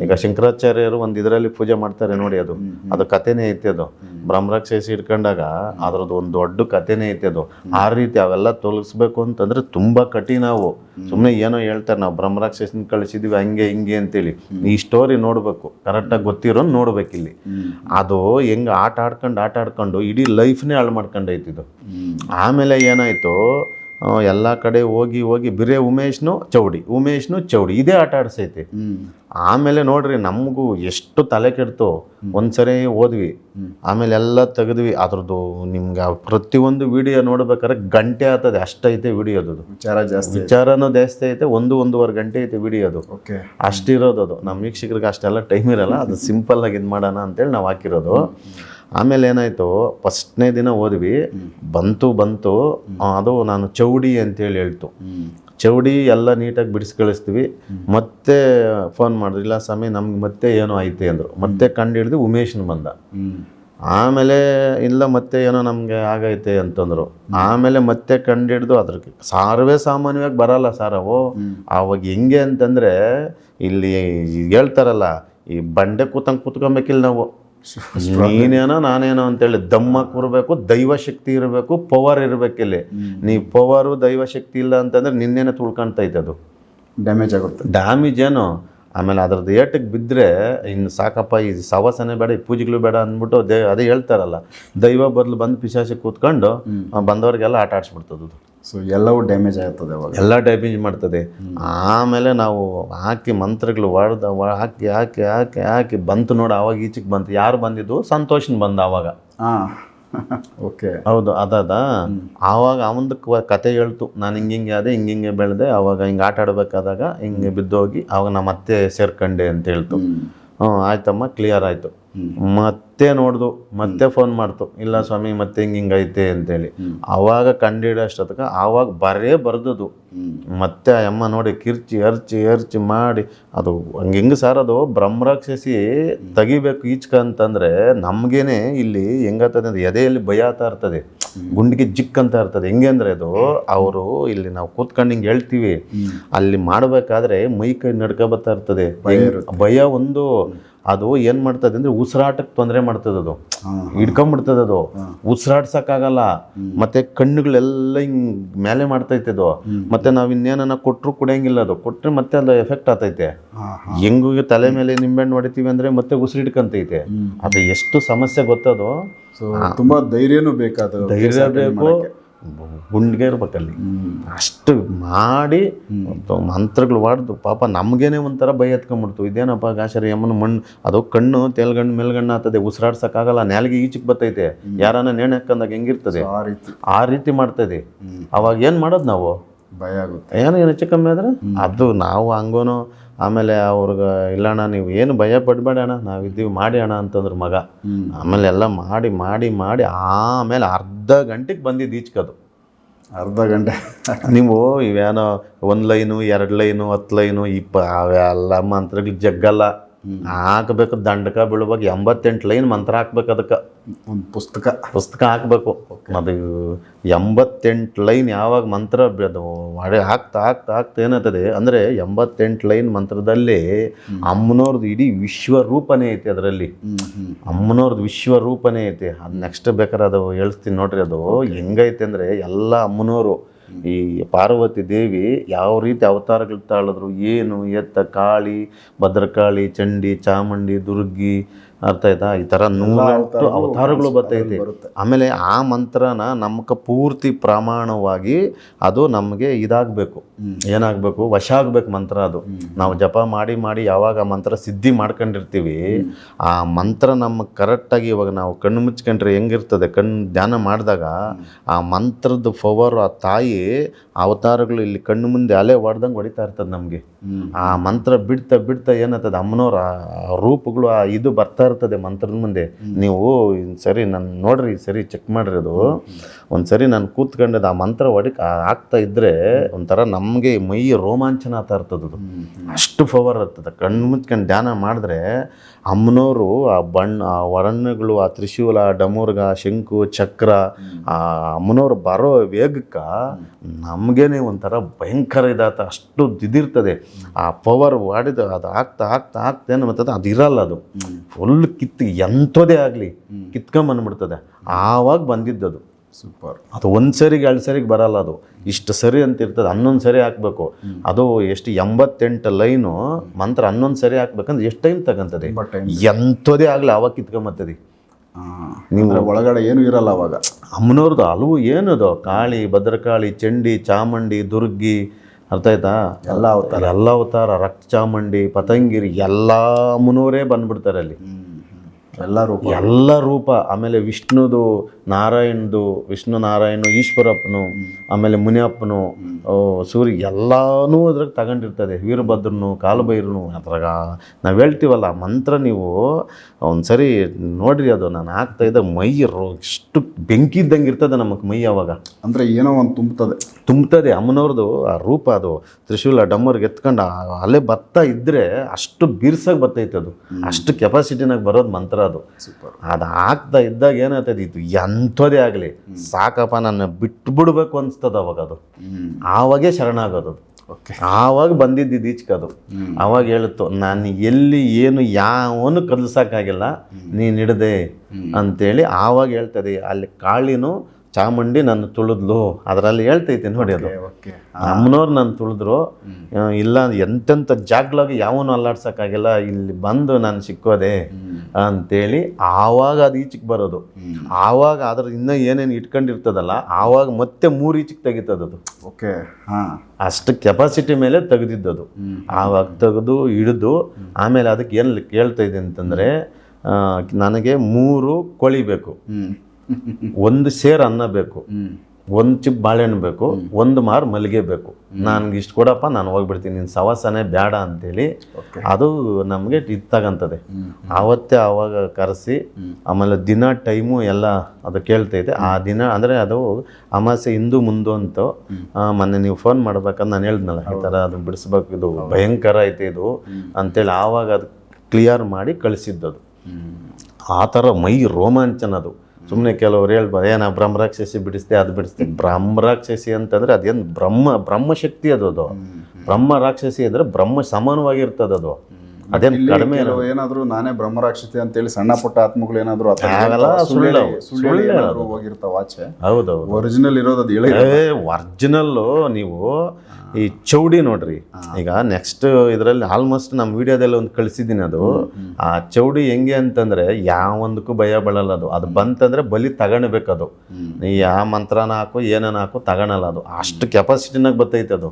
ಈಗ ಶಂಕರಾಚಾರ್ಯರು ಒಂದು ಇದರಲ್ಲಿ ಪೂಜೆ ಮಾಡ್ತಾರೆ ನೋಡಿ ಅದು. ಅದು ಕಥೆನೇ ಐತೆ ಅದು. ಬ್ರಹ್ಮರಾಕ್ಷಸಿ ಇಟ್ಕೊಂಡಾಗ ಅದ್ರದ್ದು ಒಂದು ದೊಡ್ಡ ಕಥೆನೇ ಐತೆ ಅದು. ಆ ರೀತಿ ಅವೆಲ್ಲ ತೊಲಗಿಸ್ಬೇಕು ಅಂತಂದ್ರೆ ತುಂಬಾ ಕಠಿಣ ಅವು. ಸುಮ್ಮನೆ ಏನೋ ಹೇಳ್ತಾರೆ ನಾವು ಬ್ರಹ್ಮರಾಕ್ಷಸಿನ ಕಳಿಸಿದ್ವಿ ಹಂಗೆ ಹಿಂಗೆ ಅಂತೇಳಿ. ಈ ಸ್ಟೋರಿ ನೋಡಬೇಕು. ಕರೆಕ್ಟಾಗಿ ಗೊತ್ತಿರೋ ನೋಡ್ಬೇಕಿಲ್ಲಿ ಅದು ಹೆಂಗೆ ಆಟ ಆಡ್ಕೊಂಡು ಆಟ ಆಡ್ಕೊಂಡು ಇಡೀ ಲೈಫ್ನೇ ಹಾಳು ಮಾಡ್ಕೊಂಡೈತಿ ಇದು. ಆಮೇಲೆ ಏನಾಯ್ತು ಎಲ್ಲ ಕಡೆ ಹೋಗಿ ಹೋಗಿ ಬಿರೇ ಉಮೇಶ್ನು ಚೌಡಿ ಉಮೇಶ್ನು ಚೌಡಿ ಇದೇ ಆಟ ಆಡಿಸೈತಿ. ಆಮೇಲೆ ನೋಡ್ರಿ ನಮಗೂ ಎಷ್ಟು ತಲೆ ಕೆಡ್ತು ಒಂದ್ಸರಿ ಓದ್ವಿ ಆಮೇಲೆ ಎಲ್ಲ ತೆಗೆದ್ವಿ. ಅದ್ರದ್ದು ನಿಮ್ಗೆ ಪ್ರತಿಯೊಂದು ವಿಡಿಯೋ ನೋಡ್ಬೇಕಾದ್ರೆ ಗಂಟೆ ಆಗ್ತದೆ ಅಷ್ಟೈತೆ ವಿಡಿಯೋದು ವಿಚಾರ ಜಾಸ್ತಿ. ವಿಚಾರನೂ ಜಾಸ್ತಿ ಐತೆ ಒಂದು ಒಂದೂವರೆ ಗಂಟೆ ಐತೆ ವಿಡಿಯೋದು ಓಕೆ. ಅಷ್ಟಿರೋದು ಅದು. ನಮ್ಮ ವೀಕ್ಷಕರಿಗೆ ಅಷ್ಟೆಲ್ಲ ಟೈಮ್ ಇರಲ್ಲ ಅದು ಸಿಂಪಲ್ ಆಗಿ ಇದು ಮಾಡೋಣ ಅಂತೇಳಿ ನಾವು ಹಾಕಿರೋದು. ಆಮೇಲೆ ಏನಾಯ್ತು, ಫಸ್ಟ್ನೇ ದಿನ ಓದ್ವಿ. ಬಂತು ಬಂತು ಅದು ನಾನು ಚೌಡಿ ಅಂತೇಳಿ ಹೇಳ್ತು. ಚೌಡಿ ಎಲ್ಲ ನೀಟಾಗಿ ಬಿಡಿಸಿ ಕಳಿಸ್ತೀವಿ. ಮತ್ತೆ ಫೋನ್ ಮಾಡಿದ್ರು, ಇಲ್ಲ ಸ್ವಾಮಿ, ನಮ್ಗೆ ಮತ್ತೆ ಏನೋ ಐತೆ ಅಂದರು. ಮತ್ತೆ ಕಂಡು ಹಿಡಿದು ಉಮೇಶನ್ ಬಂದ. ಆಮೇಲೆ, ಇಲ್ಲ, ಮತ್ತೆ ಏನೋ ನಮಗೆ ಆಗೈತೆ ಅಂತಂದರು. ಆಮೇಲೆ ಮತ್ತೆ ಕಂಡು ಹಿಡಿದು ಅದ್ರಕ್ಕೆ. ಸಾರ್ವೇ ಸಾಮಾನ್ಯವಾಗಿ ಬರಲ್ಲ ಸರ್ ಅವು. ಆವಾಗ ಹೆಂಗೆ ಅಂತಂದರೆ, ಇಲ್ಲಿ ಹೇಳ್ತಾರಲ್ಲ, ಈ ಬಂಡೆ ಕೂತಂಗೆ ಕೂತ್ಕೊಬೇಕಿಲ್ಲ ನಾವು. ನೀನೇನೋ ನಾನೇನೋ ಅಂತೇಳಿ ದಮ್ಮಕ್ಕೆ ಬರಬೇಕು ದೈವ ಶಕ್ತಿ ಇರಬೇಕು ಪವರ್ ಇರ್ಬೇಕಿಲ್ಲಿ ನೀ ಪವರು ದೈವ ಶಕ್ತಿ ಇಲ್ಲ ಅಂತಂದ್ರೆ ನಿನ್ನೇನೆ ತುಳ್ಕೊಂತೈತೆ ಅದು. ಡ್ಯಾಮೇಜ್ ಆಗುತ್ತೆ. ಡ್ಯಾಮೇಜ್ ಏನು? ಆಮೇಲೆ ಅದ್ರದ್ದು ಏಟಕ್ಕೆ ಬಿದ್ದರೆ ಇನ್ನು ಸಾಕಪ್ಪ ಈ ಸವಾಸನೆ ಬೇಡ ಈ ಪೂಜೆಗಳು ಬೇಡ ಅಂದ್ಬಿಟ್ಟು ದೇ ಅದೇ ಹೇಳ್ತಾರಲ್ಲ ದೈವ ಬದಲು ಬಂದು ಪಿಶಾಸಿ ಕೂತ್ಕೊಂಡು ಬಂದವ್ರಿಗೆಲ್ಲ ಆಟ ಆಡಿಸ್ಬಿಡ್ತದದು ಸೊ ಎಲ್ಲವೂ ಡ್ಯಾಮೇಜ್ ಆಗ್ತದೆ ಅವಾಗ. ಎಲ್ಲ ಡ್ಯಾಮೇಜ್ ಮಾಡ್ತದೆ. ಆಮೇಲೆ ನಾವು ಹಾಕಿ ಮಂತ್ರಗಳು ಹೊಡೆದ ಹಾಕಿ ಹಾಕಿ ಹಾಕಿ ಹಾಕಿ ಬಂತು ನೋಡಿ ಅವಾಗ ಈಚೆಗೆ ಬಂತು. ಯಾರು ಬಂದಿದ್ದು? ಸಂತೋಷನ್ ಬಂದ ಅವಾಗ. ಹಾಂ ಓಕೆ ಹೌದು ಅದಾದ. ಆವಾಗ ಅವನದಕ್ಕೆ ಕತೆ ಹೇಳ್ತು. ನಾನು ಹಿಂಗೆ ಹಿಂಗೆ ಅದೇ ಹಿಂಗೆ ಹಿಂಗೆ ಬೆಳೆದೆ ಅವಾಗ ಹಿಂಗೆ ಆಟ ಆಡ್ಬೇಕಾದಾಗ ಹಿಂಗೆ ಬಿದ್ದೋಗಿ ಅವಾಗ ನಮ್ಮ ಮತ್ತೆ ಸೇರ್ಕಂಡೆ ಅಂತ ಹೇಳ್ತು. ಹ್ಞೂ ಆಯ್ತಮ್ಮ ಕ್ಲಿಯರ್ ಆಯಿತು. ಮತ್ತೆ ನೋಡ್ದು ಮತ್ತೆ ಫೋನ್ ಮಾಡ್ತು. ಇಲ್ಲ ಸ್ವಾಮಿ ಮತ್ತೆ ಹಿಂಗೆ ಹಿಂಗೈತೆ ಐತೆ ಅಂತೇಳಿ. ಅವಾಗ ಕಂಡಿಡೋ ಅಷ್ಟೊತ್ತಕ ಆವಾಗ ಬರೇ ಬರ್ದದು. ಮತ್ತೆ ಆ ಅಮ್ಮ ನೋಡಿ ಕಿರ್ಚಿ ಅರ್ಚಿ ಅರ್ಚಿ ಮಾಡಿ ಅದು ಹಂಗೆ ಹೆಂಗೆ ಸರ್ ಅದು? ಬ್ರಹ್ಮರಾಕ್ಷಸಿ ತೆಗಿಬೇಕು ಈಚ್ಕ ಅಂತಂದ್ರೆ ನಮ್ಗೇನೆ ಇಲ್ಲಿ ಹೆಂಗಾಗ್ತದೆ ಅಂದ್ರೆ ಎದೆಯಲ್ಲಿ ಭಯ ಆಗ್ತಾ ಇರ್ತದೆ. ಗುಂಡಿಗೆ ಜಿಕ್ ಅಂತ ಇರ್ತದೆ. ಹೆಂಗೆ ಅಂದ್ರೆ ಅದು? ಅವರು ಇಲ್ಲಿ ನಾವು ಕೂತ್ಕೊಂಡು ಹಿಂಗೆ ಹೇಳ್ತೀವಿ. ಅಲ್ಲಿ ಮಾಡಬೇಕಾದ್ರೆ ಮೈ ಕೈ ನಡ್ಕ ಬರ್ತಾ ಇರ್ತದೆ. ಭಯ ಒಂದು. ಅದು ಏನ್ ಮಾಡ್ತದೆ ಅಂದ್ರೆ ಉಸಿರಾಟಕ್ಕೆ ತೊಂದರೆ ಮಾಡ್ತದೆ ಅದು. ಹಿಡ್ಕೊಂಬಿಡ್ತದೆ ಅದು. ಉಸಿರಾಡ್ಸಕ್ಕಾಗಲ್ಲ. ಮತ್ತೆ ಕಣ್ಣುಗಳೆಲ್ಲ ಹಿಂಗ್ ಮೇಲೆ ಮಾಡ್ತೈತೆ ಅದು. ಮತ್ತೆ ನಾವ್ ಇನ್ನೇನನ್ನ ಕೊಟ್ರು ಕುಡಿಯಂಗಿಲ್ಲ ಅದು. ಕೊಟ್ರೆ ಮತ್ತೆ ಅದು ಎಫೆಕ್ಟ್ ಆಗ್ತೈತೆ. ಹೆಂಗೂ ತಲೆ ಮೇಲೆ ನಿಂಬೆಹಣ್ಣು ಹೊಡಿತೀವಿ ಅಂದ್ರೆ ಮತ್ತೆ ಉಸಿರಿಡ್ಕಂತೈತೆ. ಅದು ಎಷ್ಟು ಸಮಸ್ಯೆ ಗೊತ್ತದು? ತುಂಬಾ ಧೈರ್ಯನೂ ಬೇಕಾದ ಧೈರ್ಯ ಬೇಕು. ಗುಂಡ್ಗೆ ಇರ್ಬೇಕಲ್ಲಿ ಅಷ್ಟು ಮಾಡಿ ಮಂತ್ರಗಳು ಹೊಡೆದು ಪಾಪ ನಮಗೇನೆ ಒಂಥರ ಭಯ ಎತ್ಕೊಂಡ್ಬಿಡ್ತು ಇದೇನಪ್ಪ ಗಾಶರಿ ಯಮ್ಮನ ಮಣ್ಣು? ಅದು ಕಣ್ಣು ತೆಲ್ಗಣ್ಣು ಮೇಲ್ಗಣ್ಣು ಆಗ್ತದೆ ಉಸಿರಾಡ್ಸಕ್ಕಾಗಲ್ಲ. ನಾಲಿಗೆ ಈಚೆಗೆ ಬರ್ತೈತೆ ಯಾರನ್ನ ನೇಣು ಹಾಕೊಂಡಾಗ ಹೆಂಗಿರ್ತದೆ? ಆ ರೀತಿ. ಆ ರೀತಿ ಮಾಡ್ತದೆ. ಅವಾಗ ಏನು ಮಾಡೋದು ನಾವು? ಭಯ ಆಗುತ್ತೆ. ಏನು ಏನು ಹೆಚ್ಚು ಕಮ್ಮಿ ಆದ್ರೆ? ಅದು ನಾವು ಹಂಗೋನು ಆಮೇಲೆ ಅವ್ರಿಗೆ ಇಲ್ಲಣ್ಣ ನೀವು ಏನು ಭಯ ಪಡಬೇಡ ಅಣ್ಣ ನಾವು ಇದ್ದೀವಿ ಮಾಡಿ ಅಣ್ಣ ಅಂತಂದ್ರೆ ಮಗ. ಆಮೇಲೆ ಎಲ್ಲ ಮಾಡಿ ಮಾಡಿ ಮಾಡಿ ಆಮೇಲೆ ಅರ್ಧ ಗಂಟೆಗೆ ಬಂದಿದ್ದು ಈಚ್ಕದು ಅರ್ಧ ಗಂಟೆ. ನೀವು ಇವೇನೋ ಒಂದು ಲೈನು ಎರಡು ಲೈನು ಹತ್ತು ಲೈನು ಇಪ್ಪ ಅವೆಲ್ಲ ಮಂತ್ರಗಳು ಜಗ್ಗಲ್ಲ. ಹಾಕ್ಬೇಕು ದಂಡಕ ಬೀಳುವಾಗ ಎಂಬತ್ತೆಂಟು ಲೈನ್ ಮಂತ್ರ ಹಾಕ್ಬೇಕು ಅದಕ್ಕೆ. ಒಂದು ಪುಸ್ತಕ. ಪುಸ್ತಕ ಹಾಕ್ಬೇಕು. ಅದು ಎಂಬತ್ತೆಂಟು ಲೈನ್ ಯಾವಾಗ ಮಂತ್ರ ಅದು ಮಾಡಿ ಹಾಕ್ತಾ ಹಾಕ್ತಾ ಹಾಕ್ತಾ ಏನಾಗ್ತದೆ ಅಂದರೆ ಎಂಬತ್ತೆಂಟು ಲೈನ್ ಮಂತ್ರದಲ್ಲಿ ಅಮ್ಮನವ್ರದ್ದು ಇಡೀ ವಿಶ್ವರೂಪನೇ ಐತಿ ಅದರಲ್ಲಿ. ಅಮ್ಮನವ್ರದ್ದು ವಿಶ್ವರೂಪನೇ ಐತಿ. ಅದು ನೆಕ್ಸ್ಟ್ ಬೇಕಾದ್ರೆ ಅದು ಹೇಳ್ತೀನಿ ನೋಡ್ರಿ ಅದು ಹೆಂಗೈತೆ ಅಂದರೆ ಎಲ್ಲ ಅಮ್ಮನವರು ಈ ಪಾರ್ವತಿ ದೇವಿ ಯಾವ ರೀತಿ ಅವತಾರಗಳು ತಾಳಿದ್ರು? ಏನು ಎತ್ತ ಕಾಳಿ ಭದ್ರಕಾಳಿ ಚಂಡಿ ಚಾಮುಂಡಿ ದುರ್ಗಿ ಅರ್ಥ ಆಯ್ತಾ? ಈ ಥರ ನೂರು ಅವತಾರಗಳು ಬರ್ತೈತಿ. ಆಮೇಲೆ ಆ ಮಂತ್ರನ ನಮ್ಗೆ ಪೂರ್ತಿ ಪ್ರಮಾಣವಾಗಿ ಅದು ನಮಗೆ ಇದಾಗಬೇಕು. ಏನಾಗಬೇಕು? ವಶ ಆಗ್ಬೇಕು ಮಂತ್ರ ಅದು. ನಾವು ಜಪ ಮಾಡಿ ಮಾಡಿ ಯಾವಾಗ ಆ ಮಂತ್ರ ಸಿದ್ಧಿ ಮಾಡ್ಕೊಂಡಿರ್ತೀವಿ ಆ ಮಂತ್ರ ನಮಗೆ ಕರೆಕ್ಟಾಗಿ ಇವಾಗ ನಾವು ಕಣ್ಣು ಮುಚ್ಕೊಂಡ್ರೆ ಹೆಂಗಿರ್ತದೆ? ಕಣ್ಣು ಧ್ಯಾನ ಮಾಡಿದಾಗ ಆ ಮಂತ್ರದ ಪವರ್ ಆ ತಾಯಿ ಅವತಾರಗಳು ಇಲ್ಲಿ ಕಣ್ಣು ಮುಂದೆ ಅಲೆ ಹೊಡ್ದಂಗೆ ಹೊಡಿತಾ ಇರ್ತದೆ ನಮಗೆ. ಆ ಮಂತ್ರ ಬಿಡ್ತಾ ಬಿಡ್ತಾ ಏನಾಗ್ತದೆ? ಅಮ್ಮನವ್ರ ರೂಪಗಳು ಆ ಇದು ಬರ್ತಾ ಇರ್ತದೆ ಮಂತ್ರದ ಮುಂದೆ. ನೀವು ಸರಿ ನಾನು ನೋಡ್ರಿ ಸರಿ ಚೆಕ್ ಮಾಡ್ರಿ ಅದು. ಒಂದು ಸರಿ ನಾನು ಕೂತ್ಕೊಂಡಿದ್ದು ಆ ಮಂತ್ರ ಹೊಡಿಕ್ ಆಗ್ತಾ ಇದ್ದರೆ ಒಂಥರ ನಮಗೆ ಮೈ ರೋಮಾಂಚನ ಆಗ್ತಾ ಇರ್ತದದು ಅದು. ಅಷ್ಟು ಪವರ್ ಇರ್ತದೆ. ಕಣ್ಣು ಮುಚ್ಕೊಂಡು ಧ್ಯಾನ ಮಾಡಿದ್ರೆ ಅಮ್ಮನವರು ಆ ಬಣ್ಣ ಆ ವರಣ್ಯಗಳು ಆ ತ್ರಿಶೂಲ ಡಮೂರ್ಗ ಶಂಕು ಚಕ್ರ ಆ ಅಮ್ಮನವ್ರು ಬರೋ ವೇಗಕ್ಕೆ ನಮಗೇನೆ ಒಂಥರ ಭಯಂಕರ ಇದಾತ. ಅಷ್ಟು ದಿದಿರ್ತದೆ ಆ ಪವರ್ ವಾಡಿದ ಅದು ಆಗ್ತಾ ಆಗ್ತಾ ಆಗ್ತಾ ಏನು ಮಾಡ್ತದೆ? ಅದು ಇರಲ್ಲ ಅದು. ಫುಲ್ ಕಿತ್ತು ಎಂಥದೇ ಆಗಲಿ. ಕಿತ್ಕೊಂಬಂದ್ಬಿಡ್ತದೆ ಆವಾಗ ಬಂದಿದ್ದದು. ಸೂಪರ್. ಅದು ಒಂದು ಸರಿಗೆ ಎರಡು ಸರಿಗೆ ಬರಲ್ಲ ಅದು. ಇಷ್ಟು ಸರಿ ಅಂತ ಇರ್ತದೆ ಹನ್ನೊಂದು ಸರಿ ಹಾಕ್ಬೇಕು. ಅದು ಎಷ್ಟು ಎಂಬತ್ತೆಂಟು ಲೈನು ಮಂತ್ರ ಹನ್ನೊಂದು ಸರಿ ಹಾಕ್ಬೇಕಂದ್ರೆ ಎಷ್ಟು ಟೈಮ್ ತಗೊಂತದೆ? ಎಂಥದೇ ಆಗಲಿ ಅವಾಗ ಕಿತ್ಕೊಂಬತ್ತದೆ ನಿಮ್ಮ ಒಳಗಡೆ ಏನು ಇರಲ್ಲ ಅವಾಗ. ಅಮ್ಮನವ್ರದ್ದು ಹಲವು ಏನದು? ಕಾಳಿ ಭದ್ರಕಾಳಿ ಚಂಡಿ ಚಾಮುಂಡಿ ದುರ್ಗಿ ಅರ್ಥ ಆಯ್ತಾ? ಎಲ್ಲ ಅವತಾರ. ಎಲ್ಲ ಅವತಾರ ರಕ್ತ ಚಾಮುಂಡಿ ಪತಂಗಿರಿ ಎಲ್ಲ ಅಮ್ಮನವರೇ ಬಂದ್ಬಿಡ್ತಾರೆ ಅಲ್ಲಿ. ಎಲ್ಲ ರೂಪ. ಎಲ್ಲ ರೂಪ. ಆಮೇಲೆ ವಿಷ್ಣುದು ನಾರಾಯಣದು ವಿಷ್ಣು ನಾರಾಯಣ ಈಶ್ವರಪ್ಪನು ಆಮೇಲೆ ಮುನಿಯಪ್ಪನು ಸೂರ್ಯ ಎಲ್ಲನೂ ಅದ್ರಾಗ ತಗೊಂಡಿರ್ತದೆ. ವೀರಭದ್ರನು ಕಾಲಭೈರನು ಅದ್ರಾಗ. ನಾವು ಹೇಳ್ತೀವಲ್ಲ ಮಂತ್ರ ನೀವು ಒಂದ್ಸರಿ ನೋಡ್ರಿ ಅದು. ನಾನು ಹಾಕ್ತಾ ಇದ್ದ ಮೈ ಎಷ್ಟು ಇಷ್ಟು ಬೆಂಕಿ ಇದ್ದಂಗೆ ಇರ್ತದೆ ನಮಗೆ ಮೈ ಅವಾಗ. ಅಂದರೆ ಏನೋ ಒಂದು ತುಂಬ್ತದೆ. ತುಂಬ್ತದೆ. ಅಮ್ಮನವ್ರದ್ದು ಆ ರೂಪ ಅದು. ತ್ರಿಶೂಲ ಡಮ್ಮರ್ಗೆ ಎತ್ಕೊಂಡು ಅಲ್ಲೇ ಅಲೆ ಬರ್ತಾ ಇದ್ದರೆ ಅಷ್ಟು ಬೀರ್ಸಾಗಿ ಬರ್ತೈತೆ ಅದು. ಅಷ್ಟು ಕೆಪಾಸಿಟಿನಾಗ ಬರೋದು ಮಂತ್ರ ಅದು. ಅದು ಆಗ್ತಾ ಇದ್ದಾಗ ಏನಾಗ್ತದೆ? ಇದು ಎಂಥದೇ ಆಗಲಿ ಸಾಕಪ್ಪ ನನ್ನ ಬಿಟ್ಬಿಡ್ಬೇಕು ಅನ್ಸ್ತದ ಅವಾಗ ಅದು. ಆವಾಗೇ ಶರಣಾಗೋದು ಆವಾಗ ಬಂದಿದ್ದು ಈಚ್ಕದು. ಆವಾಗ ಹೇಳುತ್ತು ನಾನು ಎಲ್ಲಿ ಏನು ಯಾವನು ಕಲ್ಸಕ್ಕಾಗಿಲ್ಲ ನೀನು ಹಿಡ್ದೆ. ಅಂತೇಳಿ ಆವಾಗ ಹೇಳ್ತದೆ ಅಲ್ಲಿ ಕಾಳಿನೂ ಚಾಮುಂಡಿ ನನ್ನ ತುಳಿದ್ಲು. ಅದರಲ್ಲಿ ಹೇಳ್ತೈತೆ ನೋಡಿ ಅದು. ಓಕೆ ಅಮ್ಮನವ್ರು ನಾನು ತುಳಿದ್ರು. ಇಲ್ಲ ಎಂತೆಂಥ ಜಾಗ್ಲಾಗಿ ಯಾವನು ಅಲ್ಲಾಡ್ಸೋಕ್ಕಾಗಿಲ್ಲ. ಇಲ್ಲಿ ಬಂದು ನಾನು ಸಿಕ್ಕೋದೆ ಅಂತೇಳಿ ಆವಾಗ ಅದು ಈಚೆಗೆ ಬರೋದು. ಆವಾಗ ಅದ್ರ ಇನ್ನೂ ಏನೇನು ಇಟ್ಕೊಂಡಿರ್ತದಲ್ಲ ಆವಾಗ ಮತ್ತೆ ಮೂರು ಈಚೆಗೆ ತೆಗಿತದದು ಓಕೆ ಹಾ. ಅಷ್ಟು ಕೆಪಾಸಿಟಿ ಮೇಲೆ ತೆಗೆದಿದ್ದದು. ಆವಾಗ ತೆಗೆದು ಹಿಡಿದು ಆಮೇಲೆ ಅದಕ್ಕೆ ಏನು ಕೇಳ್ತಾ ಇದೆ ಅಂತಂದರೆ ನನಗೆ ಮೂರು ಕೊಳಿ ಬೇಕು. ಹ್ಮ್. ಒಂದು ಸೇರ್ ಅನ್ನ ಬೇಕು. ಒಂದು ಚಿಪ್ ಬಾಳೆಹಣ್ಣು ಬೇಕು. ಒಂದು ಮಾರು ಮಲ್ಲಿಗೆ ಬೇಕು. ನನ್ಗೆ ಇಷ್ಟು ಕೊಡಪ್ಪ ನಾನು ಹೋಗ್ಬಿಡ್ತೀನಿ. ನಿನ್ನ ಸವಾಸನೆ ಬೇಡ ಅಂತೇಳಿ ಅದು ನಮಗೆ ಇತ್ತಾಗಂತದೆ. ತಗಂತದೆ ಆವತ್ತೇ ಆವಾಗ ಕರೆಸಿ ಆಮೇಲೆ ದಿನ ಟೈಮು ಎಲ್ಲ ಅದು ಕೇಳ್ತೈತೆ ಆ ದಿನ ಅಂದರೆ ಅದು ಅಮಾಸೆ ಹಿಂದೂ ಮುಂದು ಅಂತ ಮೊನ್ನೆ ನೀವು ಫೋನ್ ಮಾಡ್ಬೇಕಂತ ನಾನು ಹೇಳಿದ್ನಲ್ಲ ಈ ಥರ ಅದು ಬಿಡಿಸ್ಬೇಕು ಇದು ಭಯಂಕರ ಐತೆ ಇದು ಅಂತೇಳಿ ಆವಾಗ ಅದು ಕ್ಲಿಯರ್ ಮಾಡಿ ಕಳಿಸಿದ್ದದು. ಆ ಥರ ಮೈ ರೋಮಾಂಚನ ಅದು. ಸುಮ್ಮನೆ ಕೆಲವ್ರು ಹೇಳ್ಬೋದು ಏನ ಬ್ರಹ್ಮರಾಕ್ಷಸಿ ಬಿಡಿಸ್ತೆ ಅದು ಬಿಡಿಸ್ತೆ ಬ್ರಹ್ಮರಾಕ್ಷಸಿ ಅಂತಂದರೆ ಅದೇನು ಬ್ರಹ್ಮ ಬ್ರಹ್ಮಶಕ್ತಿ ಅದು ಅದು. ಬ್ರಹ್ಮ ರಾಕ್ಷಸಿ ಅಂದರೆ ಬ್ರಹ್ಮ ಸಮಾನವಾಗಿರ್ತದೆ ಅದು. ಅದೇನ್ ಕಡಿಮೆ ಏನಾದರೂ ಏನಾದ್ರು ನಾನೇ ಬ್ರಹ್ಮರಾಕ್ಷತೆ ಅಂತೇಳಿ ಸಣ್ಣ ಪುಟ್ಟ ಆತ್ಮಗಳು ಏನಾದರೂ ಸುಳ್ಳು ಹೋಗಿರ್ತಾವ ಆಚೆ ಹೌದೌದು. ಒರಿಜಿನಲ್ ಇರೋದು ಅದು ಒರಿಜಿನಲ್ಲು ನೀವು ಈ ಚೌಡಿ ನೋಡ್ರಿ. ಈಗ ನೆಕ್ಸ್ಟ್ ಇದರಲ್ಲಿ ಆಲ್ಮೋಸ್ಟ್ ನಮ್ಮ ವಿಡಿಯೋದಲ್ಲಿ ಒಂದು ಕಳಿಸಿದ್ದೀನಿ ಅದು. ಆ ಚೌಡಿ ಹೆಂಗೆ ಅಂತಂದ್ರೆ ಯಾವೊಂದಕ್ಕೂ ಭಯ ಬಳಲ್ಲ ಅದು. ಅದು ಬಂತಂದ್ರೆ ಬಲಿ ತಗೊಳ್ಬೇಕದು. ನೀ ಯಾವ ಮಂತ್ರನ ಹಾಕು ಏನೇನು ಹಾಕು ತಗೊಳಲ್ಲ ಅದು. ಅಷ್ಟು ಕೆಪಾಸಿಟಿನಾಗ ಬರ್ತೈತೆ ಅದು.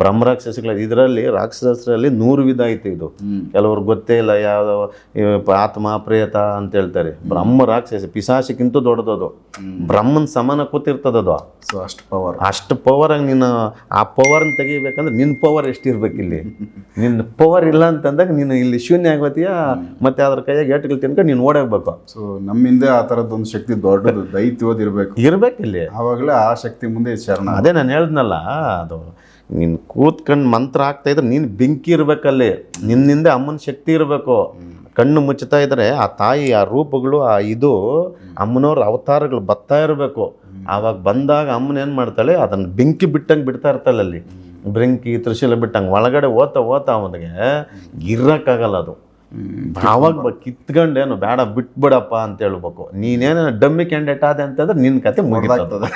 ಬ್ರಹ್ಮ ರಾಕ್ಷಸಗಳ ಇದರಲ್ಲಿ ರಾಕ್ಷಸರಲ್ಲಿ ನೂರು ವಿಧ ಐತೆ ಇದು. ಕೆಲವ್ರಿಗೆ ಗೊತ್ತೇ ಇಲ್ಲ ಯಾವ ಆತ್ಮ ಪ್ರೇತ ಅಂತ ಹೇಳ್ತಾರೆ. ಬ್ರಹ್ಮ ರಾಕ್ಷಸ ಪಿಸಾಸಿಕ್ಕಿಂತ ದೊಡ್ಡದದು. ಬ್ರಹ್ಮನ ಸಮಾನ ಕೂತಿರ್ತದದು. ಸೊ ಅಷ್ಟು ಪವರ್ ಅಷ್ಟು ಪವರ್ ಆಗಿ ನೀನು ಆ ಪವರ್ನ ತೆಗಿಬೇಕಂದ್ರೆ ನಿನ್ನ ಪವರ್ ಎಷ್ಟಿರ್ಬೇಕು ಇಲ್ಲಿ ನಿನ್ನ ಪವರ್ ಇಲ್ಲ ಅಂತಂದಾಗ ನೀನು ಇಲ್ಲಿ ಶೂನ್ಯ ಆಗೋತೀಯ ಮತ್ತೆ ಅದ್ರ ಕೈಯಾಗ ಏಟ್ಗಳು ತಿನ್ಕೊಂಡು ನೀನು ಓಡಾಗಬೇಕು. ಸೊ ನಮ್ಮಿಂದ ಆ ಥರದ್ದೊಂದು ಶಕ್ತಿ ದೊಡ್ಡದು ಇರಬೇಕು ಇರ್ಬೇಕು ಇಲ್ಲಿ ಆವಾಗಲೇ ಆ ಶಕ್ತಿ ಮುಂದೆ ಶರಣ ಅದೇ ನಾನು ಹೇಳ್ದ್ನಲ್ಲ ಅದು ನೀನು ಕೂತ್ಕಂಡು ಮಂತ್ರ ಆಗ್ತಾ ಇದ್ರೆ ನೀನು ಬೆಂಕಿ ಇರಬೇಕಲ್ಲಿ. ನಿನ್ನಿಂದ ಅಮ್ಮನ ಶಕ್ತಿ ಇರಬೇಕು. ಕಣ್ಣು ಮುಚ್ಚುತ್ತಾ ಇದ್ರೆ ಆ ತಾಯಿ ಆ ರೂಪಗಳು ಆ ಇದು ಅಮ್ಮನವ್ರ ಅವತಾರಗಳು ಬರ್ತಾ ಇರಬೇಕು. ಆವಾಗ ಬಂದಾಗ ಅಮ್ಮನ ಏನು ಮಾಡ್ತಾಳೆ, ಅದನ್ನು ಬೆಂಕಿ ಬಿಟ್ಟಂಗೆ ಬಿಡ್ತಾ ಇರ್ತಾಳೆ ಅಲ್ಲಿ. ಬೆಂಕಿ, ತ್ರಿಶೂಲ ಬಿಟ್ಟಂಗೆ ಒಳಗಡೆ ಓದ್ತಾ ಓದ್ತಾ ಅವನಿಗೆ ಇರೋಕ್ಕಾಗಲ್ಲ ಅದು. ಆವಾಗ ಕಿತ್ಕೊಂಡೇನು ಬೇಡ ಬಿಟ್ಬಿಡಪ್ಪ ಅಂತ ಹೇಳ್ಬೇಕು. ನೀನೇನು ಡಮ್ಮಿ ಕ್ಯಾಂಡಿಡೇಟ್ ಆದೆ ಅಂತಂದ್ರೆ ನಿನ್ನ ಕತೆ ಮುಗಿದಾಗ್ತದೆ.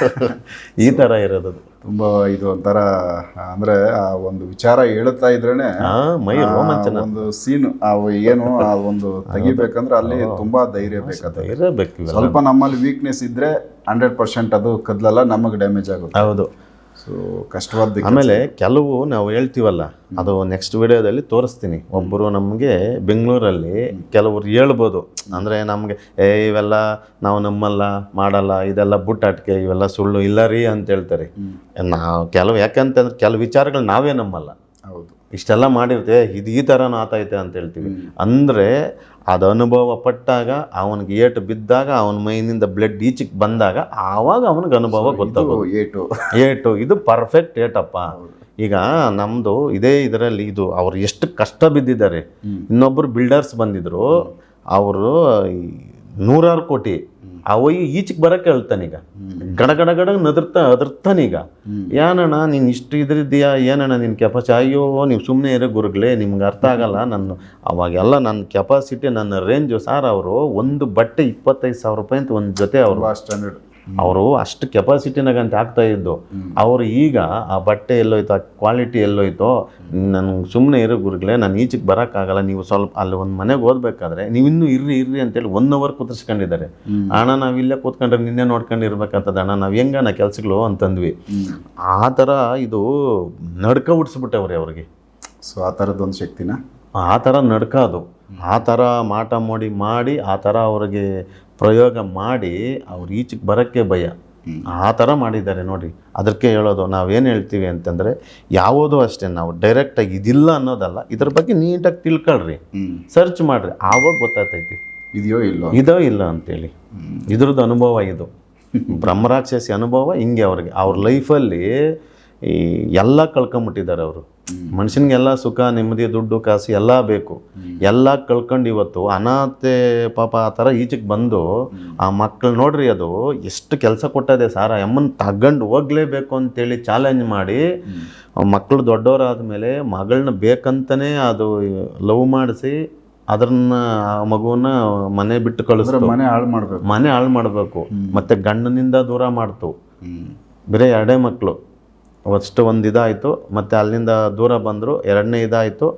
ಈ ಥರ ಇರೋದು ತುಂಬಾ ಇದು ಒಂಥರ ಅಂದ್ರೆ ಆ ಒಂದು ವಿಚಾರ ಹೇಳುತ್ತಾ ಇದ್ರೇನೆ ಹಾ ಮೈ ರೋಮಾಂಚನ. ಒಂದು ಸೀನ್ ಅವು ಏನು ಆ ಒಂದು ತೆಗಿಬೇಕಂದ್ರೆ ಅಲ್ಲಿ ತುಂಬಾ ಧೈರ್ಯ ಬೇಕಾದ ಧೈರ್ಯ ಬೇಕು ಸ್ವಲ್ಪ ನಮ್ಮಲ್ಲಿ ವೀಕ್ನೆಸ್ ಇದ್ರೆ ಹಂಡ್ರೆಡ್ ಪರ್ಸೆಂಟ್ ಅದು ಕದ್ಲಲ್ಲ ನಮಗೆ ಡ್ಯಾಮೇಜ್ ಆಗುತ್ತೆ. ಹೌದು. ಸೊ ಕಷ್ಟವಾದ ಆಮೇಲೆ ಕೆಲವು ನಾವು ಹೇಳ್ತೀವಲ್ಲ ಅದು ನೆಕ್ಸ್ಟ್ ವಿಡಿಯೋದಲ್ಲಿ ತೋರಿಸ್ತೀನಿ. ಒಬ್ಬರು ನಮಗೆ ಬೆಂಗಳೂರಲ್ಲಿ ಕೆಲವರು ಹೇಳ್ಬೋದು ಅಂದರೆ ನಮಗೆ ಏ ಇವೆಲ್ಲ ನಾವು ನಮ್ಮಲ್ಲ ಮಾಡಲ್ಲ ಇದೆಲ್ಲ ಬುಟ್ಟಾಟಿಕೆ ಇವೆಲ್ಲ ಸುಳ್ಳು ಇಲ್ಲ ರೀ ಅಂತ ಹೇಳ್ತಾರೆ. ನಾವು ಕೆಲವು ಯಾಕಂತಂದ್ರೆ ಕೆಲವು ವಿಚಾರಗಳು ನಾವೇ ನಮ್ಮಲ್ಲ. ಹೌದು. ಇಷ್ಟೆಲ್ಲ ಮಾಡಿರ್ತೆ ಇದು ಈ ಥರನೂ ಆತೈತೆ ಅಂತ ಹೇಳ್ತೀವಿ. ಅಂದರೆ ಅದು ಅನುಭವ ಪಟ್ಟಾಗ ಅವನಿಗೆ ಏಟು ಬಿದ್ದಾಗ ಅವನ ಮೈನಿಂದ ಬ್ಲಡ್ ಈಚಿಗೆ ಬಂದಾಗ ಆವಾಗ ಅವನಿಗೆ ಅನುಭವ ಗೊತ್ತಾಗೋದು. ಏಟು. ಏಟು. ಇದು ಪರ್ಫೆಕ್ಟ್ ಏಟಪ್ಪ. ಈಗ ನಮ್ಮದು ಇದೇ ಇದರಲ್ಲಿ ಇದು ಅವ್ರು ಎಷ್ಟು ಕಷ್ಟ ಬಿದ್ದಿದ್ದಾರೆ. ಇನ್ನೊಬ್ಬರು ಬಿಲ್ಡರ್ಸ್ ಬಂದಿದ್ರು. ಅವರು ನೂರಾರು ಕೋಟಿ. ಅವ ಈಚೆಗೆ ಬರಕ್ಕೆ ಹೇಳ್ತಾನೀಗ ಗಡ ಗಡ ಗಡ ನದರ್ತಾ ಈಗ. ಏನಣ್ಣ ನೀನು ಇಷ್ಟು ಇದ್ರಿದ್ದೀಯಾ? ಏನಣ್ಣ ನಿನ್ನ ಕೆಪಾಸಿ ಅಯ್ಯೋ, ನೀವು ಸುಮ್ಮನೆ ಇರೋ ಗುರುಗಳೇ ನಿಮ್ಗೆ ಅರ್ಥ ಆಗಲ್ಲ. ನನ್ನ ಅವಾಗೆಲ್ಲ ನನ್ನ ಕೆಪಾಸಿಟಿ ನನ್ನ ರೇಂಜು ಸಾರ್ ಅವರು, ಒಂದು ಬಟ್ಟೆ ಇಪ್ಪತ್ತೈದು ಸಾವಿರ ರೂಪಾಯಿ ಅಂತ ಒಂದು ಜೊತೆ ಅವರು. ಸ್ಟ್ಯಾಂಡರ್ಡ್ ಅವರು ಅಷ್ಟು ಕೆಪಾಸಿಟಿನಾಗ ಅಂತ ಆಗ್ತಾ ಇದ್ದು. ಅವರು ಈಗ ಆ ಬಟ್ಟೆ ಎಲ್ಲೋಯ್ತು ಆ ಕ್ವಾಲಿಟಿ ಎಲ್ಲೋಯ್ತೋ ನನ್ಗೆ ಸುಮ್ಮನೆ ಇರೋ ಗುರುಗಳೇ ನಾನು ಈಚೆಗೆ ಬರೋಕ್ಕಾಗಲ್ಲ ನೀವು ಸ್ವಲ್ಪ ಅಲ್ಲಿ ಒಂದು ಮನೆಗೆ ಓದಬೇಕಾದ್ರೆ ನೀವು ಇನ್ನೂ ಇರ್ರಿ ಇರ್ರಿ ಅಂತೇಳಿ ಒನ್ ಅವರ್ ಕುದಿಸ್ಕೊಂಡಿದ್ದಾರೆ ಅಣ್ಣ ನಾವು ಇಲ್ಲೇ ಕೂತ್ಕೊಂಡ್ರೆ ನಿನ್ನೆ ನೋಡ್ಕೊಂಡು ಇರ್ಬೇಕಾಗ್ತದೆ ಅಣ್ಣ ನಾವು ಹೆಂಗಣ್ಣ ಕೆಲ್ಸಗಳು ಅಂತಂದ್ವಿ. ಆ ಥರ ಇದು ನಡ್ಕ ಹುಡ್ಸ್ಬಿಟ್ಟವ್ರಿ ಅವ್ರಿಗೆ. ಸೊ ಆ ಥರದ್ದೊಂದು ಶಕ್ತಿನ? ಆ ಥರ ನಡ್ಕ ಅದು. ಆ ಥರ ಮಾಟ ಮಾಡಿ ಮಾಡಿ ಆ ಥರ ಅವ್ರಿಗೆ ಪ್ರಯೋಗ ಮಾಡಿ ಅವ್ರು ಈಚೆಗೆ ಬರೋಕ್ಕೆ ಭಯ. ಆ ಥರ ಮಾಡಿದ್ದಾರೆ ನೋಡಿ. ಅದಕ್ಕೆ ಹೇಳೋದು ನಾವೇನು ಹೇಳ್ತೀವಿ ಅಂತಂದರೆ ಯಾವುದೂ ಅಷ್ಟೇ ನಾವು ಡೈರೆಕ್ಟಾಗಿ ಇದಿಲ್ಲ ಅನ್ನೋದಲ್ಲ ಇದ್ರ ಬಗ್ಗೆ ನೀಟಾಗಿ ತಿಳ್ಕೊಳ್ರಿ. ಸರ್ಚ್ ಮಾಡಿರಿ. ಆವಾಗ ಗೊತ್ತಾಗ್ತೈತಿ. ಇದೆಯೋ ಇಲ್ಲೋ ಇದೋ ಇಲ್ಲ ಅಂತೇಳಿ. ಇದ್ರದ್ದು ಅನುಭವ ಇದು. ಬ್ರಹ್ಮರಾಕ್ಷಸಿ ಅನುಭವ ಹಿಂಗೆ ಅವ್ರಿಗೆ. ಅವ್ರ ಲೈಫಲ್ಲಿ ಈ ಎಲ್ಲ ಕಳ್ಕೊಂಬಿಟ್ಟಿದ್ದಾರೆ ಅವರು. ಮನುಷ್ಯನಿಗೆಲ್ಲ ಸುಖ ನೆಮ್ಮದಿ ದುಡ್ಡು ಕಾಸು ಎಲ್ಲ ಬೇಕು. ಎಲ್ಲ ಕಳ್ಕೊಂಡು ಇವತ್ತು ಅನಾಥೆ ಪಾಪ ಆ ಥರ ಈಚೆಗೆ ಬಂದು ಆ ಮಕ್ಕಳು ನೋಡ್ರಿ ಅದು ಎಷ್ಟು ಕೆಲಸ ಕೊಟ್ಟದೆ ಸಾರ ಅಮ್ಮನ ತಗೊಂಡು ಹೋಗ್ಲೇಬೇಕು ಅಂತೇಳಿ ಚಾಲೆಂಜ್ ಮಾಡಿ ಮಕ್ಕಳು ದೊಡ್ಡವರಾದ ಮೇಲೆ ಮಗಳನ್ನ ಬೇಕಂತನೇ ಅದು ಲವ್ ಮಾಡಿಸಿ ಅದನ್ನ ಆ ಮಗುವನ್ನ ಮನೆ ಬಿಟ್ಟು ಕಳಿಸ್ ಮನೆ ಹಾಳು ಮಾಡ್ಬೇಕು. ಮನೆ ಹಾಳು ಮಾಡಬೇಕು. ಮತ್ತೆ ಗಂಡನಿಂದ ದೂರ ಮಾಡ್ತು. ಬೇರೆ ಎರಡೇ ಮಕ್ಕಳು ಫಸ್ಟ್ ಒಂದು ಇದಾಯಿತು. ಮತ್ತು ಅಲ್ಲಿಂದ ದೂರ ಬಂದರು ಎರಡನೇ ಇದಾಯಿತು.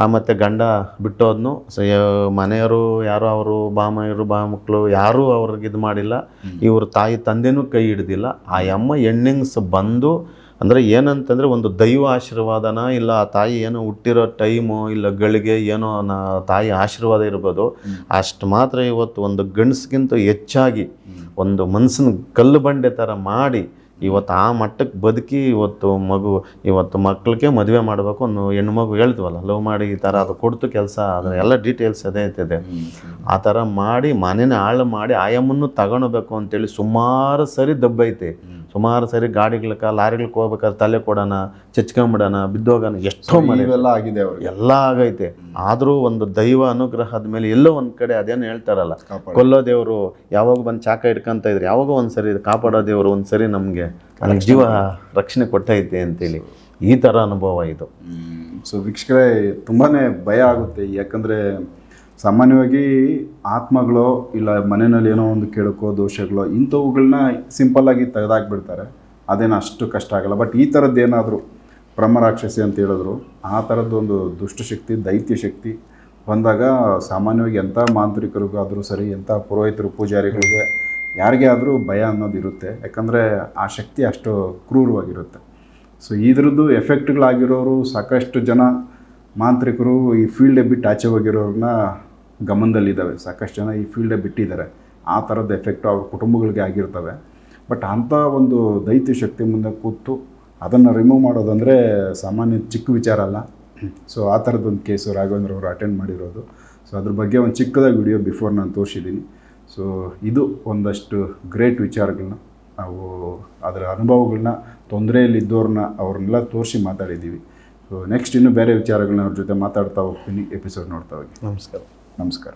ಆ ಮತ್ತು ಗಂಡ ಬಿಟ್ಟೋದ್ನು. ಸೊ ಮನೆಯವರು ಯಾರು ಅವರು ಬಾಮಯ್ಯರು ಬಾ ಮಕ್ಕಳು ಯಾರೂ ಅವ್ರಿಗೆ ಇದು ಮಾಡಿಲ್ಲ. ಇವ್ರ ತಾಯಿ ತಂದೆನೂ ಕೈ ಹಿಡ್ದಿಲ್ಲ. ಆ ಅಮ್ಮ ಎಣ್ಣಿಂಗ್ಸ್ ಬಂದು ಅಂದರೆ ಏನಂತಂದರೆ ಒಂದು ದೈವ ಆಶೀರ್ವಾದನ ಇಲ್ಲ ಆ ತಾಯಿ ಏನೋ ಹುಟ್ಟಿರೋ ಟೈಮು ಇಲ್ಲ ಗಳಿಗೆ ಏನೋ ನಾ ತಾಯಿ ಆಶೀರ್ವಾದ ಇರ್ಬೋದು. ಅಷ್ಟು ಮಾತ್ರ ಇವತ್ತು ಒಂದು ಗಂಡಸ್ಗಿಂತ ಹೆಚ್ಚಾಗಿ ಒಂದು ಮನ್ಸನ್ನ ಕಲ್ಲು ಬಂಡೆ ಥರ ಮಾಡಿ ಇವತ್ತು ಆ ಮಟ್ಟಕ್ಕೆ ಬದುಕಿ ಇವತ್ತು ಮಗು ಇವತ್ತು ಮಕ್ಕಳಿಗೆ ಮದುವೆ ಮಾಡಬೇಕು ಒಂದು ಹೆಣ್ಣು ಮಗು ಹೇಳ್ತೀವಲ್ಲ ಲವ್ ಮಾಡಿ ಈ ಥರ ಅದು ಕೊಡ್ತು ಕೆಲಸ ಅದರ ಎಲ್ಲ ಡೀಟೇಲ್ಸ್ ಅದೇ ಇರ್ತದೆ. ಆ ಥರ ಮಾಡಿ ಮನೇನ ಹಾಳು ಮಾಡಿ ಆಯಮ್ಮನ್ನು ತಗೊಳ್ಬೇಕು ಅಂತೇಳಿ ಸುಮಾರು ಸರಿ ದಬ್ಬೈತೆ. ಸುಮಾರು ಸರಿ ಗಾಡಿಗಳಕ್ಕೆ ಲಾರಿಗಳಿಗೆ ಹೋಗ್ಬೇಕಾದ್ರೆ ತಲೆ ಕೊಡೋಣ ಚಚ್ಕೊಂಬಿಡೋಣ ಬಿದ್ದೋಗೋಣ ಎಷ್ಟೋ ಮನೆ ಇವೆಲ್ಲ ಆಗಿದೆ ಅವ್ರಿಗೆ. ಎಲ್ಲ ಆಗೈತೆ. ಆದರೂ ಒಂದು ದೈವ ಅನುಗ್ರಹದ ಮೇಲೆ ಎಲ್ಲೋ ಒಂದು ಕಡೆ ಅದೇನು ಹೇಳ್ತಾರಲ್ಲ ಕೊಲ್ಲೋ ದೇವರು ಯಾವಾಗ ಬಂದು ಚಾಕ ಇಟ್ಕೊಂತ ಇದ್ರೆ ಯಾವಾಗ ಒಂದು ಸರಿ ಕಾಪಾಡೋ ದೇವರು ಒಂದು ಸರಿ ನಮಗೆ ನನಗೆ ಜೀವ ರಕ್ಷಣೆ ಕೊಟ್ಟೈತೆ ಅಂತೇಳಿ ಈ ಥರ ಅನುಭವ ಇದು. ಸೊ ವೀಕ್ಷಕರೇ ತುಂಬಾ ಭಯ ಆಗುತ್ತೆ. ಯಾಕಂದರೆ ಸಾಮಾನ್ಯವಾಗಿ ಆತ್ಮಗಳು ಇಲ್ಲ ಮನೆಯಲ್ಲಿ ಏನೋ ಒಂದು ಕೆಡುಕೋ, ದೋಷಗಳೋ ಇಂಥವುಗಳನ್ನ ಸಿಂಪಲ್ಲಾಗಿ ತೆಗೆದಾಕ್ಬಿಡ್ತಾರೆ. ಅದೇನು ಅಷ್ಟು ಕಷ್ಟ ಆಗಲ್ಲ. ಬಟ್ ಈ ಥರದ್ದು ಏನಾದರೂ ಬ್ರಹ್ಮರಾಕ್ಷಸಿ ಅಂತ ಹೇಳಿದ್ರು, ಆ ಥರದ್ದೊಂದು ದುಷ್ಟಶಕ್ತಿ ದೈತ್ಯ ಶಕ್ತಿ ಬಂದಾಗ ಸಾಮಾನ್ಯವಾಗಿ ಎಂಥ ಮಾಂತ್ರಿಕರಿಗಾದರೂ ಸರಿ, ಎಂಥ ಪುರೋಹಿತರು, ಪೂಜಾರಿಗಳಿಗೆ ಯಾರಿಗೆ ಆದರೂ ಭಯ ಅನ್ನೋದು ಇರುತ್ತೆ. ಯಾಕಂದರೆ ಆ ಶಕ್ತಿ ಅಷ್ಟು ಕ್ರೂರವಾಗಿರುತ್ತೆ. ಸೊ ಇದ್ರದ್ದು ಎಫೆಕ್ಟ್ಗಳಾಗಿರೋರು ಸಾಕಷ್ಟು ಜನ ಮಾಂತ್ರಿಕರು ಈ ಫೀಲ್ಡ್ ಬಿಟ್ಟು ಆಚೆ ಹೋಗಿರೋರನ್ನ ಗಮನದಲ್ಲಿದ್ದಾವೆ. ಸಾಕಷ್ಟು ಜನ ಈ ಫೀಲ್ಡೇ ಬಿಟ್ಟಿದ್ದಾರೆ. ಆ ಥರದ ಎಫೆಕ್ಟು ಅವ್ರ ಕುಟುಂಬಗಳಿಗೆ ಆಗಿರ್ತವೆ. ಬಟ್ ಅಂಥ ಒಂದು ದೈತ್ಯ ಶಕ್ತಿ ಮುಂದೆ ಕೂತು ಅದನ್ನು ರಿಮೂವ್ ಮಾಡೋದಂದರೆ ಸಾಮಾನ್ಯ ಚಿಕ್ಕ ವಿಚಾರ ಅಲ್ಲ. ಸೊ ಆ ಥರದ್ದೊಂದು ಕೇಸು ರಾಘವೇಂದ್ರ ಅವರು ಅಟೆಂಡ್ ಮಾಡಿರೋದು. ಸೊ ಅದ್ರ ಬಗ್ಗೆ ಒಂದು ಚಿಕ್ಕದಾಗಿ ವಿಡಿಯೋ ಬಿಫೋರ್ ನಾನು ತೋರಿಸಿದ್ದೀನಿ ಸೊ ಇದು ಒಂದಷ್ಟು ಗ್ರೇಟ್ ವಿಚಾರಗಳನ್ನ ನಾವು ಅದರ ಅನುಭವಗಳನ್ನ ತೊಂದರೆಯಲ್ಲಿದ್ದವ್ರನ್ನ ಅವ್ರನ್ನೆಲ್ಲ ತೋರಿಸಿ ಮಾತಾಡಿದ್ದೀವಿ. ಸೊ ನೆಕ್ಸ್ಟ್ ಇನ್ನೂ ಬೇರೆ ವಿಚಾರಗಳನ್ನ ಅವ್ರ ಜೊತೆ ಮಾತಾಡ್ತಾ ಹೋಗ್ತೀನಿ. ಎಪಿಸೋಡ್ ನೋಡ್ತಾ ಹೋಗಿ. ನಮಸ್ಕಾರ. ನಮಸ್ಕಾರ